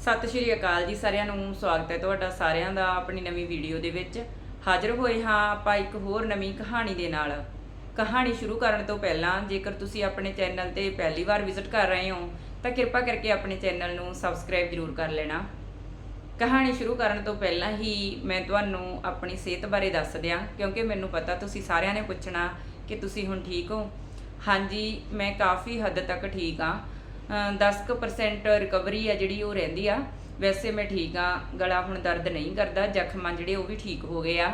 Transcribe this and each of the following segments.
ਸਤਿ ਸ਼੍ਰੀ ਅਕਾਲ ਜੀ ਸਾਰਿਆਂ ਨੂੰ, ਸਵਾਗਤ ਹੈ ਤੁਹਾਡਾ ਸਾਰਿਆਂ ਦਾ ਆਪਣੀ ਨਵੀਂ ਵੀਡੀਓ ਦੇ ਵਿੱਚ। ਹਾਜ਼ਰ ਹੋਏ ਹਾਂ ਆਪਾਂ ਇੱਕ ਹੋਰ ਨਵੀਂ ਕਹਾਣੀ ਦੇ ਨਾਲ। ਕਹਾਣੀ ਸ਼ੁਰੂ ਕਰਨ ਤੋਂ ਪਹਿਲਾਂ ਜੇਕਰ ਤੁਸੀਂ ਆਪਣੇ ਚੈਨਲ ਤੇ ਪਹਿਲੀ ਵਾਰ ਵਿਜ਼ਿਟ ਕਰ ਰਹੇ ਹੋ, ਤਾਂ ਕਿਰਪਾ ਕਰਕੇ ਆਪਣੇ ਚੈਨਲ ਨੂੰ ਸਬਸਕ੍ਰਾਈਬ ਜ਼ਰੂਰ ਕਰ ਲੈਣਾ। ਕਹਾਣੀ ਸ਼ੁਰੂ ਕਰਨ ਤੋਂ ਪਹਿਲਾਂ ਹੀ ਮੈਂ ਤੁਹਾਨੂੰ ਆਪਣੀ ਸਿਹਤ ਬਾਰੇ ਦੱਸ ਦਿਆਂ, ਕਿਉਂਕਿ ਮੈਨੂੰ ਪਤਾ ਤੁਸੀਂ ਸਾਰਿਆਂ ਨੇ ਪੁੱਛਣਾ ਕਿ ਤੁਸੀਂ ਹੁਣ ਠੀਕ ਹੋ। ਹਾਂਜੀ, ਮੈਂ ਕਾਫੀ ਹੱਦ ਤੱਕ ਠੀਕ ਹਾਂ। 10% ਰਿਕਵਰੀ ਆ ਜਿਹੜੀ ਉਹ ਰਹਿੰਦੀ ਆ। ਵੈਸੇ ਮੈਂ ਠੀਕ ਆ, ਗਲਾ ਹੁਣ ਦਰਦ ਨਹੀਂ ਕਰਦਾ, ਜ਼ਖਮਾਂ ਜਿਹੜੇ ਉਹ ਵੀ ਠੀਕ ਹੋ ਗਏ ਆ।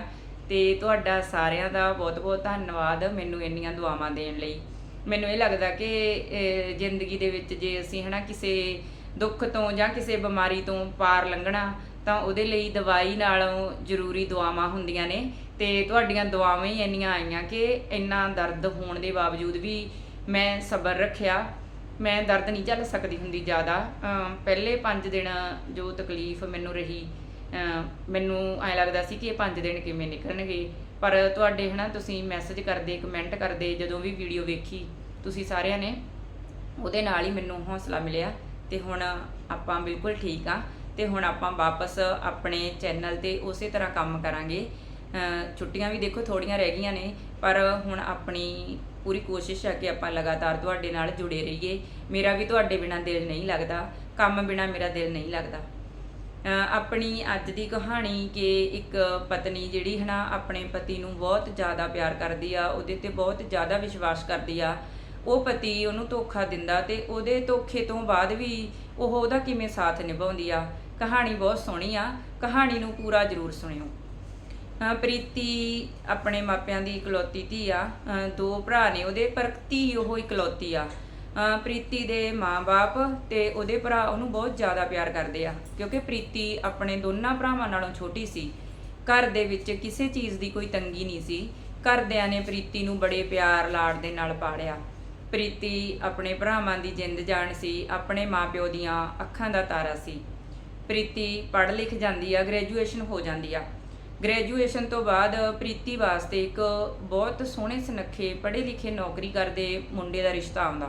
ਤੇ ਤੁਹਾਡਾ ਸਾਰਿਆਂ ਦਾ ਬਹੁਤ-ਬਹੁਤ ਧੰਨਵਾਦ ਮੈਨੂੰ ਇੰਨੀਆਂ ਦੁਆਵਾਂ ਦੇਣ ਲਈ। ਮੈਨੂੰ ਇਹ ਲੱਗਦਾ ਕਿ ਜ਼ਿੰਦਗੀ ਦੇ ਵਿੱਚ ਜੇ ਅਸੀਂ ਹਨਾ ਕਿਸੇ ਦੁੱਖ ਤੋਂ ਜਾਂ ਕਿਸੇ ਬਿਮਾਰੀ ਤੋਂ ਪਾਰ ਲੰਘਣਾ, ਤਾਂ ਉਹਦੇ ਲਈ ਦਵਾਈ ਨਾਲੋਂ ਜ਼ਰੂਰੀ ਦੁਆਵਾਂ ਹੁੰਦੀਆਂ ਨੇ। ਤੇ ਤੁਹਾਡੀਆਂ ਦੁਆਵਾਂ ਹੀ ਇੰਨੀਆਂ ਆਈਆਂ ਕਿ ਇੰਨਾ ਦਰਦ ਹੋਣ ਦੇ ਬਾਵਜੂਦ ਵੀ ਮੈਂ ਸਬਰ ਰੱਖਿਆ। ਮੈਂ ਦਰਦ ਨਹੀਂ ਝੱਲ ਸਕਦੀ ਹੁੰਦੀ ਜ਼ਿਆਦਾ। ਪਹਿਲੇ 5 ਦਿਨ ਜੋ ਤਕਲੀਫ ਮੈਨੂੰ ਰਹੀ ਮੈਨੂੰ ਐ ਲੱਗਦਾ ਸੀ ਕਿ ਇਹ 5 ਦਿਨ ਕਿਵੇਂ ਨਿਕਲਣਗੇ। ਪਰ ਤੁਹਾਡੇ ਹਨਾ, ਤੁਸੀਂ ਮੈਸੇਜ ਕਰਦੇ ਕਮੈਂਟ ਕਰਦੇ, ਜਦੋਂ ਵੀ ਵੀਡੀਓ ਵੇਖੀ ਤੁਸੀਂ ਸਾਰਿਆਂ ਨੇ, ਉਹਦੇ ਨਾਲ ਹੀ ਮੈਨੂੰ ਹੌਸਲਾ ਮਿਲਿਆ ਤੇ ਹੁਣ ਆਪਾਂ ਬਿਲਕੁਲ ਠੀਕ ਆ ਤੇ ਹੁਣ ਆਪਾਂ ਵਾਪਸ ਆਪਣੇ ਚੈਨਲ ਤੇ ਉਸੇ ਤਰ੍ਹਾਂ ਕੰਮ ਕਰਾਂਗੇ। ਛੁੱਟੀਆਂ ਵੀ ਦੇਖੋ ਥੋੜੀਆਂ ਰਹਿ ਗਈਆਂ ਨੇ, ਪਰ ਹੁਣ ਆਪਣੀ ਪੂਰੀ ਕੋਸ਼ਿਸ਼ ਹੈ ਕਿ ਆਪਾਂ ਲਗਾਤਾਰ ਤੁਹਾਡੇ ਨਾਲ ਜੁੜੇ ਰਹੀਏ। ਮੇਰਾ ਵੀ ਤੁਹਾਡੇ ਬਿਨਾਂ ਦਿਲ ਨਹੀਂ ਲੱਗਦਾ, ਕੰਮ ਬਿਨਾਂ ਮੇਰਾ ਦਿਲ ਨਹੀਂ ਲੱਗਦਾ। ਆਪਣੀ ਅੱਜ ਦੀ ਕਹਾਣੀ ਕਿ ਇੱਕ ਪਤਨੀ ਜਿਹੜੀ ਹੈ ਨਾ, ਆਪਣੇ ਪਤੀ ਨੂੰ ਬਹੁਤ ਜ਼ਿਆਦਾ ਪਿਆਰ ਕਰਦੀ ਆ, ਉਹਦੇ ਤੇ ਬਹੁਤ ਜ਼ਿਆਦਾ ਵਿਸ਼ਵਾਸ ਕਰਦੀ ਆ। ਉਹ ਪਤੀ ਉਹਨੂੰ ਧੋਖਾ ਦਿੰਦਾ ਤੇ ਉਹਦੇ ਧੋਖੇ ਤੋਂ ਬਾਅਦ ਵੀ ਉਹ ਉਹਦਾ ਕਿਵੇਂ ਸਾਥ ਨਿਭਾਉਂਦੀ ਆ। ਕਹਾਣੀ ਬਹੁਤ ਸੋਹਣੀ ਆ। ਕਹਾਣੀ ਨੂੰ ਪੂਰਾ ਜ਼ਰੂਰ ਸੁਣਿਓ। ਪ੍ਰੀਤੀ ਆਪਣੇ ਮਾਪਿਆਂ ਦੀ ਇਕਲੌਤੀ ਧੀ ਆ। ਦੋ ਭਰਾ ਨੇ ਉਹਦੇ, ਪਰ ਧੀ ਉਹ ਇਕਲੌਤੀ ਆ। ਪ੍ਰੀਤੀ ਦੇ ਮਾਂ-ਬਾਪ ਤੇ ਉਹਦੇ ਭਰਾ ਉਹਨੂੰ ਬਹੁਤ ਜ਼ਿਆਦਾ ਪਿਆਰ ਕਰਦੇ ਆ, ਕਿਉਂਕਿ ਪ੍ਰੀਤੀ ਆਪਣੇ ਦੋਨਾਂ ਭਰਾਵਾਂ ਨਾਲੋਂ ਛੋਟੀ ਸੀ। ਘਰ ਦੇ ਵਿੱਚ ਕਿਸੇ ਚੀਜ਼ ਦੀ ਕੋਈ ਤੰਗੀ ਨਹੀਂ ਸੀ। ਘਰਦਿਆਂ ਨੇ ਪ੍ਰੀਤੀ ਨੂੰ ਬੜੇ ਪਿਆਰ ਲਾਡ ਦੇ ਨਾਲ ਪਾਲਿਆ। ਪ੍ਰੀਤੀ ਆਪਣੇ ਭਰਾਵਾਂ ਦੀ ਜਿੰਦ ਜਾਨ ਸੀ, ਆਪਣੇ ਮਾਪਿਓ ਦੀਆਂ ਅੱਖਾਂ ਦਾ ਤਾਰਾ ਸੀ। ਪ੍ਰੀਤੀ ਪੜ੍ਹ ਲਿਖ ਜਾਂਦੀ ਆ, ਗ੍ਰੈਜੂਏਸ਼ਨ ਹੋ ਜਾਂਦੀ ਆ। ਗ੍ਰੈਜੂਏਸ਼ਨ ਤੋਂ ਬਾਅਦ ਪ੍ਰੀਤੀ ਵਾਸਤੇ ਇੱਕ ਬਹੁਤ ਸੋਹਣੇ ਸੁਨੱਖੇ ਪੜ੍ਹੇ ਲਿਖੇ ਨੌਕਰੀ ਕਰਦੇ ਮੁੰਡੇ ਦਾ ਰਿਸ਼ਤਾ ਆਉਂਦਾ।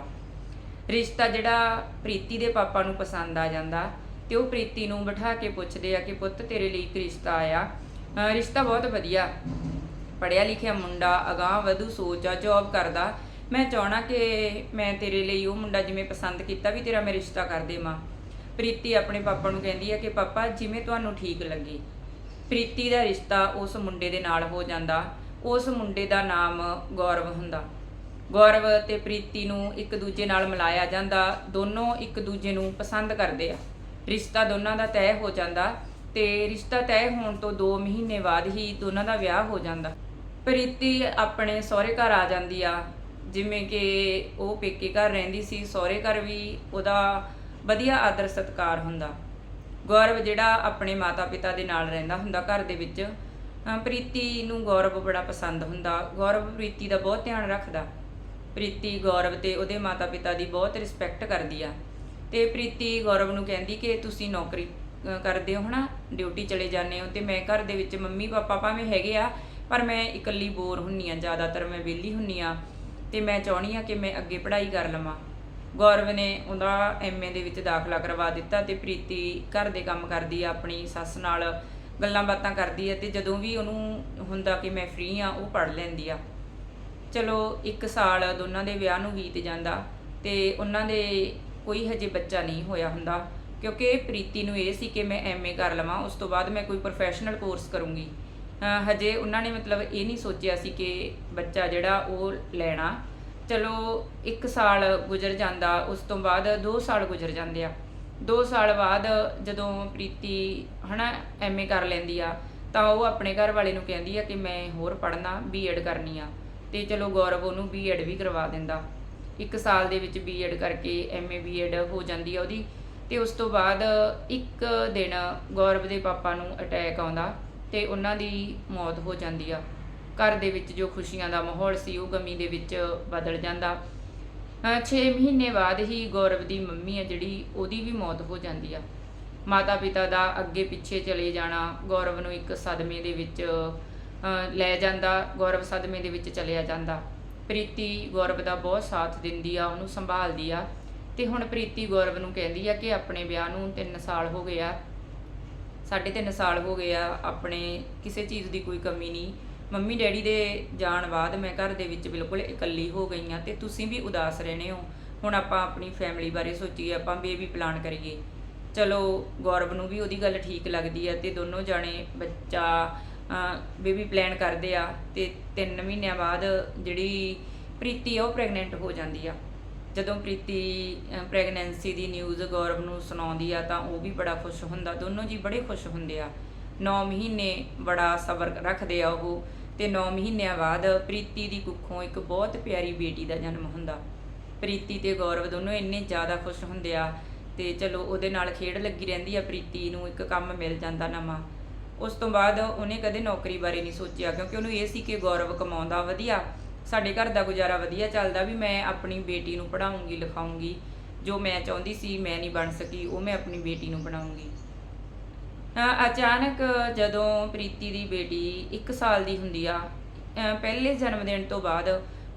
ਰਿਸ਼ਤਾ ਜਿਹੜਾ ਪ੍ਰੀਤੀ ਦੇ ਪਾਪਾ ਨੂੰ ਪਸੰਦ ਆ ਜਾਂਦਾ ਤੇ ਉਹ ਪ੍ਰੀਤੀ ਨੂੰ ਬਿਠਾ ਕੇ ਪੁੱਛਦੇ ਆ ਕਿ ਪੁੱਤ, ਤੇਰੇ ਲਈ ਇੱਕ ਰਿਸ਼ਤਾ ਆਇਆ। ਰਿਸ਼ਤਾ ਬਹੁਤ ਵਧੀਆ। ਪੜਿਆ ਲਿਖਿਆ ਮੁੰਡਾ, ਅਗਾਹ ਵਧੂ ਸੋਚ ਆ ਜੌਬ ਕਰਦਾ। ਮੈਂ ਚਾਹਣਾ ਕਿ ਮੈਂ ਤੇਰੇ ਲਈ ਉਹ ਮੁੰਡਾ ਜਿਵੇਂ ਪਸੰਦ ਕੀਤਾ ਵੀ ਤੇਰਾ ਮੈਂ ਰਿਸ਼ਤਾ ਕਰ ਦੇਵਾਂ। ਪ੍ਰੀਤੀ ਆਪਣੇ ਪਾਪਾ ਨੂੰ ਕਹਿੰਦੀ ਹੈ ਕਿ ਪਾਪਾ, ਜਿਵੇਂ ਤੁਹਾਨੂੰ ਠੀਕ ਲੱਗੇ ਪ੍ਰੀਤੀ ਦਾ ਰਿਸ਼ਤਾ ਉਸ ਮੁੰਡੇ ਦੇ ਨਾਲ ਹੋ ਜਾਂਦਾ। ਉਸ ਮੁੰਡੇ ਦਾ ਨਾਮ ਗੌਰਵ ਹੁੰਦਾ। ਗੌਰਵ ਤੇ ਪ੍ਰੀਤੀ ਨੂੰ ਇੱਕ ਦੂਜੇ ਨਾਲ ਮਿਲਾਇਆ ਜਾਂਦਾ। ਦੋਨੋਂ ਇੱਕ ਦੂਜੇ ਨੂੰ ਪਸੰਦ ਕਰਦੇ ਆ। ਰਿਸ਼ਤਾ ਦੋਨਾਂ ਦਾ ਤੈਅ ਹੋ ਜਾਂਦਾ ਤੇ ਰਿਸ਼ਤਾ ਤੈਅ ਹੋਣ ਤੋਂ 2 ਮਹੀਨੇ ਬਾਅਦ ਹੀ ਦੋਨਾਂ ਦਾ ਵਿਆਹ ਹੋ ਜਾਂਦਾ। ਪ੍ਰੀਤੀ ਆਪਣੇ ਸਹੁਰੇ ਘਰ ਆ ਜਾਂਦੀ ਆ। ਜਿਵੇਂ ਕਿ ਉਹ ਪੇਕੇ ਘਰ ਰਹਿੰਦੀ ਸੀ। ਸਹੁਰੇ ਘਰ ਵੀ ਉਹਦਾ ਵਧੀਆ ਆਦਰ ਸਤਿਕਾਰ ਹੁੰਦਾ। ਗੌਰਵ ਜਿਹੜਾ ਆਪਣੇ ਮਾਤਾ-ਪਿਤਾ ਦੇ ਨਾਲ ਰਹਿੰਦਾ ਹੁੰਦਾ ਘਰ ਦੇ ਵਿੱਚ ਪ੍ਰੀਤੀ ਨੂੰ ਗੌਰਵ ਬੜਾ ਪਸੰਦ ਹੁੰਦਾ। ਗੌਰਵ ਪ੍ਰੀਤੀ ਦਾ ਬਹੁਤ ਧਿਆਨ ਰੱਖਦਾ। ਪ੍ਰੀਤੀ ਗੌਰਵ ਤੇ ਉਹਦੇ ਮਾਤਾ-ਪਿਤਾ ਦੀ ਬਹੁਤ ਰਿਸਪੈਕਟ ਕਰਦੀ ਆ। ਤੇ ਪ੍ਰੀਤੀ ਗੌਰਵ ਨੂੰ ਕਹਿੰਦੀ ਕਿ ਤੁਸੀਂ ਨੌਕਰੀ ਕਰਦੇ ਹੋ ਹਨਾ? ਡਿਊਟੀ ਚਲੇ ਜਾਂਦੇ ਹੋ ਤੇ ਮੈਂ ਘਰ ਦੇ ਵਿੱਚ ਮੰਮੀ ਪਾਪਾ ਭਾਵੇਂ ਹੈਗੇ ਆ, ਪਰ ਮੈਂ ਇਕੱਲੀ ਬੋਰ ਹੁੰਨੀ ਆ। ਜ਼ਿਆਦਾਤਰ ਮੈਂ ਵਿਹਲੀ ਹੁੰਨੀ ਆ ਤੇ ਮੈਂ ਚਾਹਣੀ ਆ ਕਿ ਮੈਂ ਅੱਗੇ ਪੜ੍ਹਾਈ ਕਰ ਲਵਾਂ। ਗੌਰਵ ਨੇ ਉਹਦਾ ਐਮਏ ਦੇ ਵਿੱਚ ਦਾਖਲਾ ਕਰਵਾ ਦਿੱਤਾ ਤੇ ਪ੍ਰੀਤੀ ਘਰ ਦੇ ਕੰਮ ਕਰਦੀ ਆ, ਆਪਣੀ ਸੱਸ ਨਾਲ ਗੱਲਾਂ ਬਾਤਾਂ ਕਰਦੀ ਆ ਤੇ ਜਦੋਂ ਵੀ ਉਹਨੂੰ ਹੁੰਦਾ ਕਿ ਮੈਂ ਫ੍ਰੀ ਆ, ਉਹ ਪੜ੍ਹ ਲੈਂਦੀ ਆ। ਚਲੋ 1 ਸਾਲ ਦੋਨਾਂ ਦੇ ਵਿਆਹ ਨੂੰ ਬੀਤ ਜਾਂਦਾ ਤੇ ਉਹਨਾਂ ਦੇ ਕੋਈ ਹਜੇ ਬੱਚਾ ਨਹੀਂ ਹੋਇਆ ਹੁੰਦਾ, ਕਿਉਂਕਿ ਪ੍ਰੀਤੀ ਨੂੰ ਇਹ ਸੀ ਕਿ ਮੈਂ ਐਮਏ ਕਰ ਲਵਾਂ, ਉਸ ਤੋਂ ਬਾਅਦ ਮੈਂ ਕੋਈ ਪ੍ਰੋਫੈਸ਼ਨਲ ਕੋਰਸ ਕਰੂੰਗੀ। ਹਜੇ ਉਹਨਾਂ ਨੇ ਮਤਲਬ ਇਹ ਨਹੀਂ ਸੋਚਿਆ ਸੀ ਕਿ ਬੱਚਾ ਜਿਹੜਾ ਉਹ ਲੈਣਾ ਚਲੋ 1 ਸਾਲ ਗੁਜ਼ਰ ਜਾਂਦਾ, ਉਸ ਤੋਂ ਬਾਅਦ 2 ਸਾਲ ਗੁਜ਼ਰ ਜਾਂਦੇ ਆ। 2 ਸਾਲ ਬਾਅਦ ਜਦੋਂ ਪ੍ਰੀਤੀ, ਹਨਾ, ਐਮਏ ਕਰ ਲੈਂਦੀ ਆ, ਤਾਂ ਉਹ ਆਪਣੇ ਘਰ ਵਾਲੇ ਨੂੰ ਕਹਿੰਦੀ ਆ ਕਿ ਮੈਂ ਹੋਰ ਪੜ੍ਹਨਾ ਬੀਐਡ ਕਰਨੀ ਆ। ਤੇ ਚਲੋ, ਗੌਰਵ ਉਹਨੂੰ ਬੀਐਡ ਵੀ ਕਰਵਾ ਦਿੰਦਾ। 1 ਸਾਲ ਦੇ ਵਿੱਚ ਬੀਐਡ ਕਰਕੇ ਐਮਏ ਬੀਐਡ ਹੋ ਜਾਂਦੀ ਆ ਉਹਦੀ। ਤੇ ਉਸ ਤੋਂ ਬਾਅਦ ਇੱਕ ਦਿਨ ਗੌਰਵ ਦੇ ਪਾਪਾ ਨੂੰ ਅਟੈਕ ਆਉਂਦਾ ਤੇ ਉਹਨਾਂ ਦੀ ਮੌਤ ਹੋ ਜਾਂਦੀ ਆ। ਘਰ ਦੇ ਵਿੱਚ ਜੋ ਖੁਸ਼ੀਆਂ ਦਾ ਮਾਹੌਲ ਸੀ, ਉਹ ਗਮੀ ਦੇ ਵਿੱਚ ਬਦਲ ਜਾਂਦਾ। 6 ਮਹੀਨੇ ਬਾਅਦ ਹੀ ਗੌਰਵ ਦੀ ਮੰਮੀ ਆ ਜਿਹੜੀ, ਉਹਦੀ ਵੀ ਮੌਤ ਹੋ ਜਾਂਦੀ ਆ। ਮਾਤਾ ਪਿਤਾ ਦਾ ਅੱਗੇ ਪਿੱਛੇ ਚਲੇ ਜਾਣਾ ਗੌਰਵ ਨੂੰ ਇੱਕ ਸਦਮੇ ਦੇ ਵਿੱਚ ਲੈ ਜਾਂਦਾ, ਗੌਰਵ ਸਦਮੇ ਦੇ ਵਿੱਚ ਚਲਿਆ ਜਾਂਦਾ। ਪ੍ਰੀਤੀ ਗੌਰਵ ਦਾ ਬਹੁਤ ਸਾਥ ਦਿੰਦੀ ਆ, ਉਹਨੂੰ ਸੰਭਾਲਦੀ ਆ। ਤੇ ਹੁਣ ਪ੍ਰੀਤੀ ਗੌਰਵ ਨੂੰ ਕਹਿੰਦੀ ਆ ਕਿ ਆਪਣੇ ਵਿਆਹ ਨੂੰ 3 ਸਾਲ ਹੋ ਗਏ ਆ। ਸਾਢੇ ਤਿੰਨ ਸਾਲ ਹੋ ਗਏ ਆ, ਆਪਣੇ ਕਿਸੇ ਚੀਜ਼ ਦੀ ਕੋਈ ਕਮੀ ਨਹੀਂ। ਮੰਮੀ ਡੈਡੀ ਦੇ ਜਾਣ ਬਾਅਦ ਮੈਂ ਘਰ ਦੇ ਵਿੱਚ ਬਿਲਕੁਲ ਇਕੱਲੀ ਹੋ ਗਈ ਆ ਤੇ ਤੁਸੀਂ ਵੀ ਉਦਾਸ ਰਹਿੰਦੇ ਹੋ। ਹੁਣ ਆਪਾਂ ਆਪਣੀ ਫੈਮਿਲੀ ਬਾਰੇ ਸੋਚੀਏ, ਆਪਾਂ ਬੇਬੀ ਪਲਾਨ ਕਰੀਏ। ਚਲੋ, ਗੌਰਵ ਨੂੰ ਵੀ ਉਹਦੀ ਗੱਲ ਠੀਕ ਲੱਗਦੀ ਆ ਤੇ ਦੋਨੋਂ ਜਾਣੇ ਬੱਚਾ ਬੇਬੀ ਪਲਾਨ ਕਰਦੇ ਆ ਤੇ 3 ਮਹੀਨਿਆਂ ਬਾਅਦ ਜਿਹੜੀ ਪ੍ਰੀਤੀ ਆ ਉਹ ਪ੍ਰੈਗਨੈਂਟ ਹੋ ਜਾਂਦੀ ਆ। ਜਦੋਂ ਪ੍ਰੀਤੀ ਪ੍ਰੈਗਨੈਂਸੀ ਦੀ ਨਿਊਜ਼ ਗੌਰਵ ਨੂੰ ਸੁਣਾਉਂਦੀ ਆ ਤਾਂ ਉਹ ਵੀ ਬੜਾ ਖੁਸ਼ ਹੁੰਦਾ, ਦੋਨੋਂ ਜੀ ਬੜੇ ਖੁਸ਼ ਹੁੰਦੇ ਆ। 9 ਮਹੀਨੇ ਬੜਾ ਸਬਰ ਰੱਖਦੇ ਆ ਉਹ। ਤੇ 9 ਮਹੀਨਿਆਂ ਬਾਅਦ ਪ੍ਰੀਤੀ ਦੀ ਕੁੱਖੋਂ ਇੱਕ ਬਹੁਤ ਪਿਆਰੀ ਬੇਟੀ ਦਾ ਜਨਮ ਹੁੰਦਾ। ਪ੍ਰੀਤੀ ਤੇ ਗੌਰਵ ਦੋਨੋਂ ਇੰਨੇ ਜ਼ਿਆਦਾ ਖੁਸ਼ ਹੁੰਦੇ ਆ ਤੇ ਚਲੋ ਉਹਦੇ ਨਾਲ ਖੇਡ ਲੱਗੀ ਰਹਿੰਦੀ ਆ ਪ੍ਰੀਤੀ ਨੂੰ ਇੱਕ ਕੰਮ ਮਿਲ ਜਾਂਦਾ ਨਵਾਂ। ਉਸ ਤੋਂ ਬਾਅਦ ਉਹਨੇ ਕਦੇ ਨੌਕਰੀ ਬਾਰੇ ਨਹੀਂ ਸੋਚਿਆ ਕਿਉਂਕਿ ਉਹਨੂੰ ਇਹ ਸੀ ਕਿ ਗੌਰਵ ਕਮਾਉਂਦਾ ਵਧੀਆ, ਸਾਡੇ ਘਰ ਦਾ ਗੁਜ਼ਾਰਾ ਵਧੀਆ ਚੱਲਦਾ ਵੀ ਮੈਂ ਆਪਣੀ ਬੇਟੀ ਨੂੰ ਪੜ੍ਹਾਉਂਗੀ, ਲਿਖਾਉਂਗੀ, ਜੋ ਮੈਂ ਚਾਹੁੰਦੀ ਸੀ ਮੈਂ ਨਹੀਂ ਬਣ ਸਕੀ, ਉਹ ਮੈਂ ਆਪਣੀ ਬੇਟੀ ਨੂੰ ਬਣਾਉਂਗੀ ਅਚਾਨਕ ਜਦੋਂ ਪ੍ਰੀਤੀ ਦੀ ਬੇਟੀ 1 ਸਾਲ ਦੀ ਹੁੰਦੀ ਆ ਪਹਿਲੇ ਜਨਮ ਦਿਨ ਤੋਂ ਬਾਅਦ